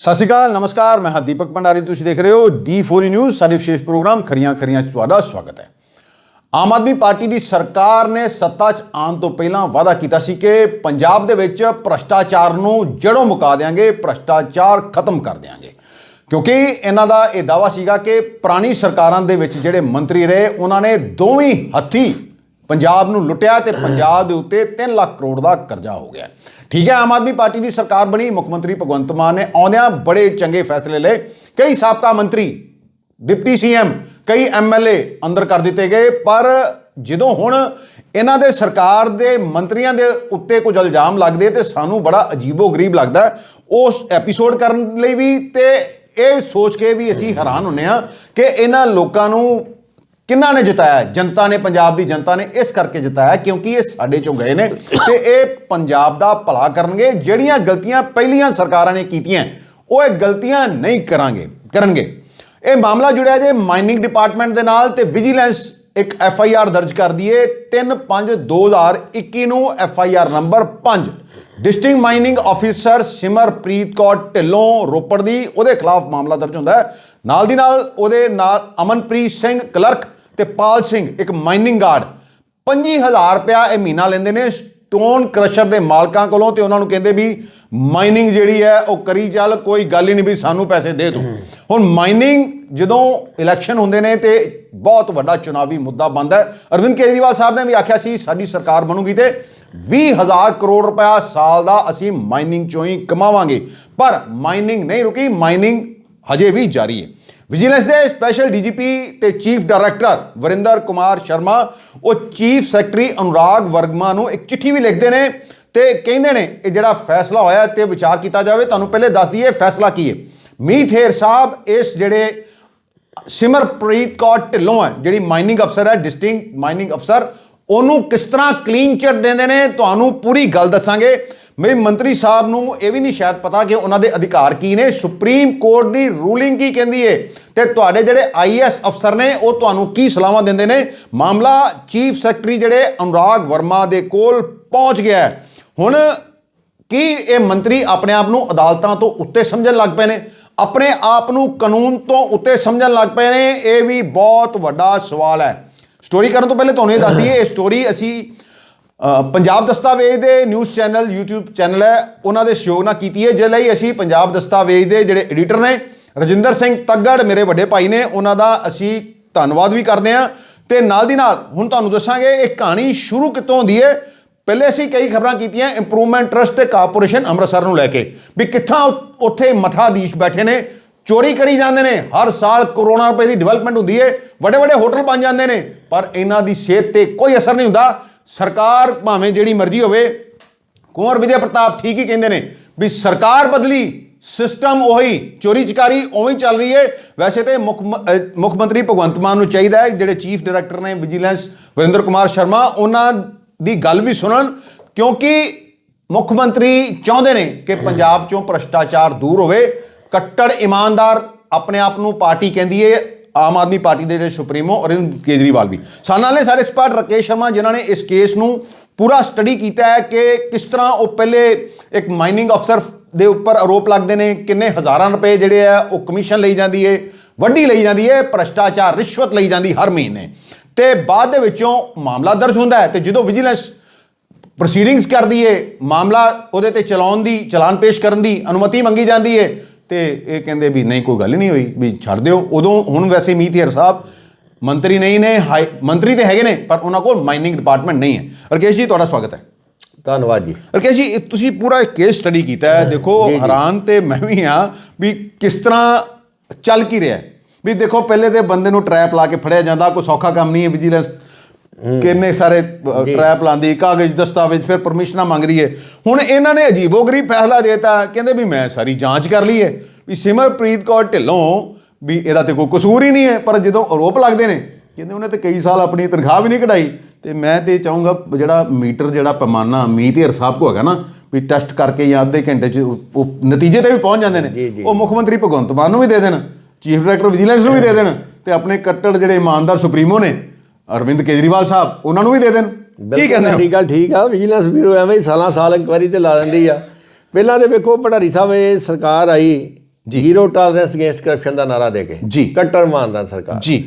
ਸਤਿ ਸ਼੍ਰੀ ਅਕਾਲ, ਨਮਸਕਾਰ, ਮੈਂ ਹਾਂ ਦੀਪਕ ਭੰਡਾਰੀ, ਤੁਸੀਂ ਦੇਖ ਰਹੇ ਹੋ ਡੀ4 ਨਿਊਜ਼ ਸਾਡੇ ਵਿਸ਼ੇਸ਼ ਪ੍ਰੋਗਰਾਮ ਖਰੀਆਂ ਖਰੀਆਂ ਤੁਹਾਡਾ ਸਵਾਗਤ ਹੈ। ਆਮ ਆਦਮੀ ਪਾਰਟੀ ਦੀ ਸਰਕਾਰ ਨੇ ਸੱਤਾ 'ਚ ਆਉਣ ਤੋਂ ਪਹਿਲਾਂ ਵਾਅਦਾ ਕੀਤਾ ਸੀ ਕਿ ਪੰਜਾਬ ਦੇ ਵਿੱਚ ਭ੍ਰਸ਼ਟਾਚਾਰ ਨੂੰ ਜੜੋਂ ਮੁਕਾ ਦੇਵਾਂਗੇ ਭ੍ਰਸ਼ਟਾਚਾਰ ਖਤਮ ਕਰ ਦੇਵਾਂਗੇ ਕਿਉਂਕਿ ਇਹਨਾਂ ਦਾ ਇਹ ਦਾਵਾ ਸੀਗਾ ਕਿ ਪੁਰਾਣੀ ਸਰਕਾਰਾਂ ਦੇ ਵਿੱਚ ਜਿਹੜੇ ਮੰਤਰੀ ਰਹੇ, ਉਹਨਾਂ ਨੇ ਦੋਵੇਂ ਹੱਥੀ ਪੰਜਾਬ ਨੂੰ ਲੁੱਟਿਆ ਤੇ ਪੰਜਾਬ ਦੇ ਉੱਤੇ 3 ਲੱਖ ਕਰੋੜ ਦਾ ਕਰਜ਼ਾ ਹੋ ਗਿਆ। ਠੀਕ ਹੈ, ਆਮ ਆਦਮੀ ਪਾਰਟੀ ਦੀ ਸਰਕਾਰ ਬਣੀ, ਮੁੱਖ ਮੰਤਰੀ ਭਗਵੰਤ ਮਾਨ ਨੇ ਆਉਂਦਿਆਂ ਬੜੇ ਚੰਗੇ ਫੈਸਲੇ ਲਏ। ਕਈ ਸਾਬਕਾ ਮੰਤਰੀ, ਡਿਪਟੀ ਸੀਐਮ, ਕਈ ਐਮਐਲਏ ਅੰਦਰ ਕਰ ਦਿੱਤੇ ਗਏ, ਪਰ ਜਦੋਂ ਹੁਣ ਇਹਨਾਂ ਦੇ ਸਰਕਾਰ ਦੇ ਮੰਤਰੀਆਂ ਦੇ ਉੱਤੇ ਕੁਝ ਇਲਜ਼ਾਮ ਲੱਗਦੇ ਤੇ ਸਾਨੂੰ ਬੜਾ ਅਜੀਬੋ-ਗਰੀਬ ਲੱਗਦਾ ਉਸ ਐਪੀਸੋਡ ਕਰਨ ਲਈ ਵੀ ਤੇ ਇਹ ਸੋਚ ਕੇ ਵੀ ਅਸੀਂ ਹੈਰਾਨ ਹੁੰਨੇ ਆ ਕਿ ਇਹਨਾਂ ਲੋਕਾਂ ਨੂੰ ਕਿੰਨਾ ਨੇ ਜਿਤਾਇਆ? ਜਨਤਾ ਨੇ, ਪੰਜਾਬ ਦੀ ਜਨਤਾ ਨੇ ਇਸ ਕਰਕੇ ਜਿਤਾਇਆ ਕਿਉਂਕਿ ਇਹ ਸਾਡੇ ਚੋਂ ਗਏ ਨੇ ਤੇ ਇਹ ਪੰਜਾਬ ਦਾ ਭਲਾ ਕਰਨਗੇ। ਜਿਹੜੀਆਂ ਗਲਤੀਆਂ ਪਹਿਲੀਆਂ ਸਰਕਾਰਾਂ ਨੇ ਕੀਤੀਆਂ, ਉਹ ਇਹ ਗਲਤੀਆਂ ਨਹੀਂ ਕਰਾਂਗੇ, ਕਰਨਗੇ। ਇਹ ਮਾਮਲਾ ਜੁੜਿਆ ਜੇ ਮਾਈਨਿੰਗ ਡਿਪਾਰਟਮੈਂਟ ਦੇ ਨਾਲ ਤੇ ਵਿਜੀਲੈਂਸ ਇੱਕ ਐਫ ਆਈ ਆਰ ਦਰਜ ਕਰ ਦਈਏ। 3/5/2021 ਨੂੰ F I R number 5 district mining officer Simarpreet Kaur Dhillon Ropar ਦੀ ਉਹਦੇ ਖਿਲਾਫ ਮਾਮਲਾ ਦਰਜ ਹੁੰਦਾ ਹੈ। ਨਾਲ ਦੀ ਨਾਲ ਉਹਦੇ ਨਾਲ ਅਮਨਪ੍ਰੀਤ ਸਿੰਘ ਕਲਰਕ ਤੇ ਪਾਲ ਸਿੰਘ, ਇੱਕ ਮਾਈਨਿੰਗ ਗਾਰਡ 25000 ਰੁਪਇਆ ਇਹ ਮਹੀਨਾ ਲੈਂਦੇ ਨੇ ਸਟੋਨ ਕ੍ਰਸ਼ਰ ਦੇ ਮਾਲਕਾਂ ਕੋਲੋਂ ਤੇ ਉਹਨਾਂ ਨੂੰ ਕਹਿੰਦੇ ਵੀ ਮਾਈਨਿੰਗ ਜਿਹੜੀ ਹੈ ਉਹ ਕਰੀ ਚੱਲ, ਕੋਈ ਗੱਲ ਹੀ ਨਹੀਂ ਵੀ ਸਾਨੂੰ ਪੈਸੇ ਦੇ ਤੂੰ ਹੁਣ ਮਾਈਨਿੰਗ ਜਦੋਂ ਇਲੈਕਸ਼ਨ ਹੁੰਦੇ ਨੇ ਤੇ ਬਹੁਤ ਵੱਡਾ ਚੁਣਾਵੀ ਮੁੱਦਾ ਬਣਦਾ ਹੈ। ਅਰਵਿੰਦ ਕੇਜਰੀਵਾਲ ਸਾਹਿਬ ਨੇ ਵੀ ਆਖਿਆ ਸੀ, ਸਾਡੀ ਸਰਕਾਰ ਬਣੂਗੀ ਤੇ 20000 ਕਰੋੜ ਰੁਪਇਆ ਸਾਲ ਦਾ ਅਸੀਂ ਮਾਈਨਿੰਗ ਚੋਂ ਹੀ ਕਮਾਵਾਂਗੇ। ਪਰ ਮਾਈਨਿੰਗ ਨਹੀਂ ਰੁਕੀ ਮਾਈਨਿੰਗ ਹਜੇ ਵੀ ਜਾਰੀ ਹੈ। ਵਿਜੀਲੈਂਸ ਦੇ ਸਪੈਸ਼ਲ ਡੀਜੀਪੀ ਤੇ ਚੀਫ ਡਾਇਰੈਕਟਰ ਵਰਿੰਦਰ ਕੁਮਾਰ ਸ਼ਰਮਾ, ਉਹ ਚੀਫ ਸੈਕਟਰੀ ਅਨੁਰਾਗ ਵਰਗਮਾ ਨੂੰ ਇੱਕ ਚਿੱਠੀ ਵੀ ਲਿਖਦੇ ਨੇ ਤੇ ਕਹਿੰਦੇ ਨੇ, ਇਹ ਜਿਹੜਾ ਫੈਸਲਾ ਹੋਇਆ ਤੇ ਵਿਚਾਰ ਕੀਤਾ ਜਾਵੇ, ਤੁਹਾਨੂੰ ਪਹਿਲੇ ਦੱਸ ਦਈਏ ਫੈਸਲਾ ਕੀ ਹੈ? ਮੀਤ ਸਾਹਿਬ, ਇਸ ਜਿਹੜੇ ਸਿਮਰਪ੍ਰੀਤ ਕੌਰ ਢਿੱਲੋਂ ਹੈ, ਜਿਹੜੀ ਮਾਈਨਿੰਗ ਅਫਸਰ ਹੈ ਡਿਸਟ੍ਰਿਕਟ ਮਾਈਨਿੰਗ ਅਫਸਰ ਉਹਨੂੰ ਕਿਸ ਤਰ੍ਹਾਂ ਕਲੀਨ ਚਿਟ ਦਿੰਦੇ ਨੇ, ਤੁਹਾਨੂੰ ਪੂਰੀ ਗੱਲ ਦੱਸਾਂਗੇ। ਮੇਰੇ ਮੰਤਰੀ ਸਾਹਿਬ ਨੂੰ ਇਹ ਵੀ ਨਹੀਂ ਸ਼ਾਇਦ ਪਤਾ ਕਿ ਉਹਨਾਂ ਦੇ ਅਧਿਕਾਰ ਕੀ ਨੇ। ਸੁਪਰੀਮ ਕੋਰਟ ਦੀ ਰੂਲਿੰਗ ਕੀ ਕਹਿੰਦੀ ਏ? ਤੇ ਤੁਹਾਡੇ ਜਿਹੜੇ ਆਈਐਸ ਅਫਸਰ ਨੇ, ਉਹ ਤੁਹਾਨੂੰ ਕੀ ਸਲਾਹਾਂ ਦਿੰਦੇ ਨੇ? ਮਾਮਲਾ ਚੀਫ ਸੈਕਟਰੀ ਜਿਹੜੇ ਅਨੁਰਾਗ ਵਰਮਾ ਦੇ ਕੋਲ ਪਹੁੰਚ ਗਿਆ ਹੁਣ ਕੀ ਇਹ ਮੰਤਰੀ ਆਪਣੇ ਆਪ ਨੂੰ ਅਦਾਲਤਾਂ ਤੋਂ ਉੱਤੇ ਸਮਝਣ ਲੱਗ ਪਏ ਨੇ? ਆਪਣੇ ਆਪ ਨੂੰ ਕਾਨੂੰਨ ਤੋਂ ਉੱਤੇ ਸਮਝਣ ਲੱਗ ਪਏ ਨੇ? ਇਹ ਵੀ ਬਹੁਤ ਵੱਡਾ ਸਵਾਲ ਹੈ। ਸਟੋਰੀ ਕਰਨ ਤੋਂ ਪਹਿਲੇ ਤੁਹਾਨੂੰ ਇਹ ਦੱਸ ਦਈਏ, ਇਹ ਸਟੋਰੀ ਅਸੀਂ ਪੰਜਾਬ ਦਸਤਾਵੇਜ਼ ਦੇ ਨਿਊਜ਼ ਚੈਨਲ, YouTube ਚੈਨਲ ਹੈ। ਉਹਨਾਂ ਦੇ ਸਹਿਯੋਗ ਨਾਲ ਕੀਤੀ ਹੈ। ਜਿਸ ਲਈ ਅਸੀਂ ਪੰਜਾਬ ਦਸਤਾਵੇਜ਼ ਦੇ ਜਿਹੜੇ ਐਡੀਟਰ ਨੇ, ਰਜਿੰਦਰ ਸਿੰਘ ਤੱਗੜ ਮੇਰੇ ਵੱਡੇ ਭਾਈ ਨੇ, ਉਹਨਾਂ ਦਾ ਅਸੀਂ ਧੰਨਵਾਦ ਵੀ ਕਰਦੇ ਹਾਂ। ਤੇ ਨਾਲ ਦੀ ਨਾਲ ਹੁਣ ਤੁਹਾਨੂੰ ਦੱਸਾਂਗੇ, ਇਹ ਕਹਾਣੀ ਸ਼ੁਰੂ ਕਿੱਥੋਂ ਹੁੰਦੀ ਹੈ? ਪਹਿਲੇ ਅਸੀਂ ਕਈ ਖਬਰਾਂ ਕੀਤੀਆਂ ਇੰਪਰੂਵਮੈਂਟ ਟਰਸਟ ਤੇ ਕਾਰਪੋਰੇਸ਼ਨ ਅੰਮ੍ਰਿਤਸਰ ਨੂੰ ਲੈ ਕੇ, ਵੀ ਕਿੱਥਾਂ ਉੱਥੇ ਮਠਾਧੀਸ਼ ਬੈਠੇ ਨੇ, ਚੋਰੀ ਕਰੀ ਜਾਂਦੇ ਨੇ। ਹਰ ਸਾਲ ਕਰੋੜਾਂ ਰੁਪਏ ਦੀ ਡਿਵੈਲਪਮੈਂਟ ਹੁੰਦੀ ਹੈ। ਵੱਡੇ ਵੱਡੇ ਹੋਟਲ ਬਣ ਜਾਂਦੇ ਨੇ, ਪਰ ਇਹਨਾਂ ਦੀ ਸਿਹਤ ਤੇ ਕੋਈ ਅਸਰ ਨਹੀਂ ਹੁੰਦਾ। ਸਰਕਾਰ ਭਾਵੇਂ ਜਿਹੜੀ ਮਰਜ਼ੀ ਹੋਵੇ, ਕੁੰਵਰ ਵਿਜੇ ਪ੍ਰਤਾਪ ਠੀਕ ਹੀ ਕਹਿੰਦੇ ਨੇ ਵੀ ਸਰਕਾਰ ਬਦਲੀ ਸਿਸਟਮ ਉਹੀ ਚੋਰੀ ਚਕਾਰੀ ਉਵੇਂ ਹੀ ਚੱਲ ਰਹੀ ਹੈ। ਵੈਸੇ ਤੇ ਮੁੱਖ ਮੁੱਖ ਮੰਤਰੀ ਭਗਵੰਤ ਮਾਨ ਨੂੰ ਚਾਹੀਦਾ ਹੈ, ਜਿਹੜੇ ਚੀਫ ਡਾਇਰੈਕਟਰ ਨੇ ਵਿਜੀਲੈਂਸ ਵਰਿੰਦਰ ਕੁਮਾਰ ਸ਼ਰਮਾ, ਉਹਨਾਂ ਦੀ ਗੱਲ ਵੀ ਸੁਣਨ, ਕਿਉਂਕਿ ਮੁੱਖ ਮੰਤਰੀ ਚਾਹੁੰਦੇ ਨੇ ਕਿ ਪੰਜਾਬ ਚੋਂ ਭ੍ਰਸ਼ਟਾਚਾਰ ਦੂਰ ਹੋਵੇ। ਕੱਟੜ ਇਮਾਨਦਾਰ ਆਪਣੇ ਆਪ ਨੂੰ ਪਾਰਟੀ ਕਹਿੰਦੀ ਹੈ ਆਮ ਆਦਮੀ ਪਾਰਟੀ ਦੇ ਜਿਹੜੇ ਸੁਪਰੀਮੋ ਅਰਵਿੰਦ ਕੇਜਰੀਵਾਲ ਵੀ। ਸਾਡੇ ਨਾਲ ਨੇ ਸਾਡੇ ਐਕਸਪਰਟ ਰਕੇਸ਼ ਸ਼ਰਮਾ, ਜਿਨ੍ਹਾਂ ਨੇ ਇਸ ਕੇਸ ਨੂੰ ਪੂਰਾ ਸਟੱਡੀ ਕੀਤਾ ਹੈ ਕਿ ਕਿਸ ਤਰ੍ਹਾਂ ਉਹ ਪਹਿਲੇ ਇੱਕ ਮਾਈਨਿੰਗ ਅਫਸਰ ਦੇ ਉੱਪਰ ਆਰੋਪ ਲੱਗਦੇ ਨੇ, ਕਿੰਨੇ ਹਜ਼ਾਰਾਂ ਰੁਪਏ ਜਿਹੜੇ ਆ ਉਹ ਕਮਿਸ਼ਨ ਲਈ ਜਾਂਦੀ ਏ, ਵੱਡੀ ਲਈ ਜਾਂਦੀ ਏ, ਭ੍ਰਸ਼ਟਾਚਾਰ ਰਿਸ਼ਵਤ ਲਈ ਜਾਂਦੀ ਹਰ ਮਹੀਨੇ। ਤੇ ਬਾਅਦ ਦੇ ਵਿੱਚੋਂ ਮਾਮਲਾ ਦਰਜ ਹੁੰਦਾ ਹੈ ਤੇ ਜਦੋਂ ਵਿਜੀਲੈਂਸ ਪ੍ਰੋਸੀਡਿੰਗਸ ਕਰਦੀ ਏ, ਮਾਮਲਾ ਉਹਦੇ ਤੇ ਚਲਾਉਣ ਦੀ, ਚਲਾਨ ਪੇਸ਼ ਕਰਨ ਦੀ ਅਨੁਮਤੀ ਮੰਗੀ ਜਾਂਦੀ ਏ ਤੇ ਇਹ ਕਹਿੰਦੇ ਵੀ ਨਹੀਂ ਕੋਈ ਗੱਲ ਹੀ ਨਹੀਂ ਹੋਈ ਵੀ ਛੱਡ ਦਿਓ। ਉਦੋਂ ਹੁਣ ਵੈਸੇ ਮੀਤ ਹੀਰ ਸਾਹਿਬ ਮੰਤਰੀ ਨਹੀਂ ਨੇ ਹਾਈ ਮੰਤਰੀ ਤੇ ਹੈਗੇ ਨੇ ਪਰ ਉਹਨਾਂ ਕੋਲ ਮਾਈਨਿੰਗ ਡਿਪਾਰਟਮੈਂਟ ਨਹੀਂ ਹੈ। ਰਕੇਸ਼ ਜੀ ਤੁਹਾਡਾ ਸਵਾਗਤ ਹੈ। ਧੰਨਵਾਦ ਜੀ। ਰਕੇਸ਼ ਜੀ ਤੁਸੀਂ ਪੂਰਾ ਕੇਸ ਸਟੱਡੀ ਕੀਤਾ ਹੈ। ਦੇਖੋ। ਹੈਰਾਨ ਤੇ ਮੈਂ ਵੀ ਆ ਵੀ ਕਿਸ ਤਰ੍ਹਾਂ ਚੱਲ ਕੀ ਰਿਹਾ ਹੈ। ਵੀ ਦੇਖੋ ਪਹਿਲੇ ਤੇ ਬੰਦੇ ਨੂੰ ਟਰੈਪ ਲਾ ਕੇ ਫੜਿਆ ਜਾਂਦਾ ਕੋਈ ਸੌਖਾ ਕੰਮ ਨਹੀਂ ਹੈ ਵਿਜੀਲੈਂਸ ਕਿੰਨੇ ਸਾਰੇ ਟਰੈਪ ਲਾਉਂਦੀ ਕਾਗਜ਼ ਦਸਤਾਵੇਜ਼ ਫਿਰ ਪਰਮਿਸ਼ਨਾਂ ਮੰਗਦੀ ਹੈ ਹੁਣ ਇਹਨਾਂ ਨੇ ਅਜੀਬੋ-ਗਰੀਬ ਫੈਸਲਾ ਦੇਤਾ ਕਹਿੰਦੇ ਵੀ ਮੈਂ ਸਾਰੀ ਜਾਂਚ ਕਰ ਲਈ ਹੈ ਵੀ ਸਿਮਰਪ੍ਰੀਤ ਕੌਰ ਢਿੱਲੋਂ ਵੀ ਇਹਦਾ ਤੇ ਕੋਈ ਕਸੂਰ ਹੀ ਨਹੀਂ ਹੈ ਪਰ ਜਦੋਂ ਆਰੋਪ ਲੱਗਦੇ ਨੇ ਕਹਿੰਦੇ ਉਹਨੇ ਤੇ ਕਈ ਸਾਲ ਆਪਣੀ ਤਨਖਾਹ ਵੀ ਨਹੀਂ ਕਢਾਈ। ਤੇ ਮੈਂ ਤੇ ਚਾਹੂੰਗਾ ਜਿਹੜਾ ਮੀਟਰ ਜਿਹੜਾ ਪੈਮਾਨਾ ਮੀਤ ਹੀਰ ਸਾਹਿਬ ਕੋ ਹੈਗਾ ਨਾ ਵੀ ਟੈਸਟ ਕਰਕੇ ਜਾਂ ਅੱਧੇ ਘੰਟੇ ਚ ਉਹ- ਨਤੀਜੇ ਤੇ ਵੀ ਪਹੁੰਚ ਜਾਂਦੇ ਨੇ। ਉਹ ਮੁੱਖ ਮੰਤਰੀ ਭਗਵੰਤ ਮਾਨ ਨੂੰ ਵੀ ਦੇ ਦੇਣ ਚੀਫ ਡਾਇਰੈਕਟਰ ਵਿਜੀਲੈਂਸ ਨੂੰ ਵੀ ਦੇ ਦੇਣ ਤੇ ਆਪਣੇ ਕੱਟੜ ਜਿਹੜੇ ਇਮਾਨਦਾਰ ਸੁਪਰੀਮੋ ਨੇ ਅਰਵਿੰਦ ਕੇਜਰੀਵਾਲ ਸਾਹਿਬ ਉਹਨਾਂ ਨੂੰ ਵੀ ਦੇ ਦੇਣ। ਕੀ ਕਹਿੰਦੇ ਹੋ? ਤੁਹਾਡੀ ਗੱਲ ਠੀਕ ਆ ਵਿਜੀਲੈਂਸ ਬਿਊਰੋ ਐਵੇਂ ਹੀ ਸਾਲਾਂ ਸਾਲ ਇਨਕੁਆਇਰੀ ਤੇ ਲਾ ਦਿੰਦੀ ਆ। ਪਹਿਲਾਂ ਤੇ ਵੇਖੋ ਭਟਾਰੀ ਸਾਹਿਬ ਇਹ ਸਰਕਾਰ ਆਈ ਜ਼ੀਰੋ ਟਾਲਰੈਂਸ ਅਗੇਂਸਟ ਕਰਪਸ਼ਨ ਦਾ ਨਾਰਾ ਦੇ ਕੇ ਜੀ। ਕੱਟਰ ਇਮਾਨਦਾਰ ਸਰਕਾਰ। ਜੀ।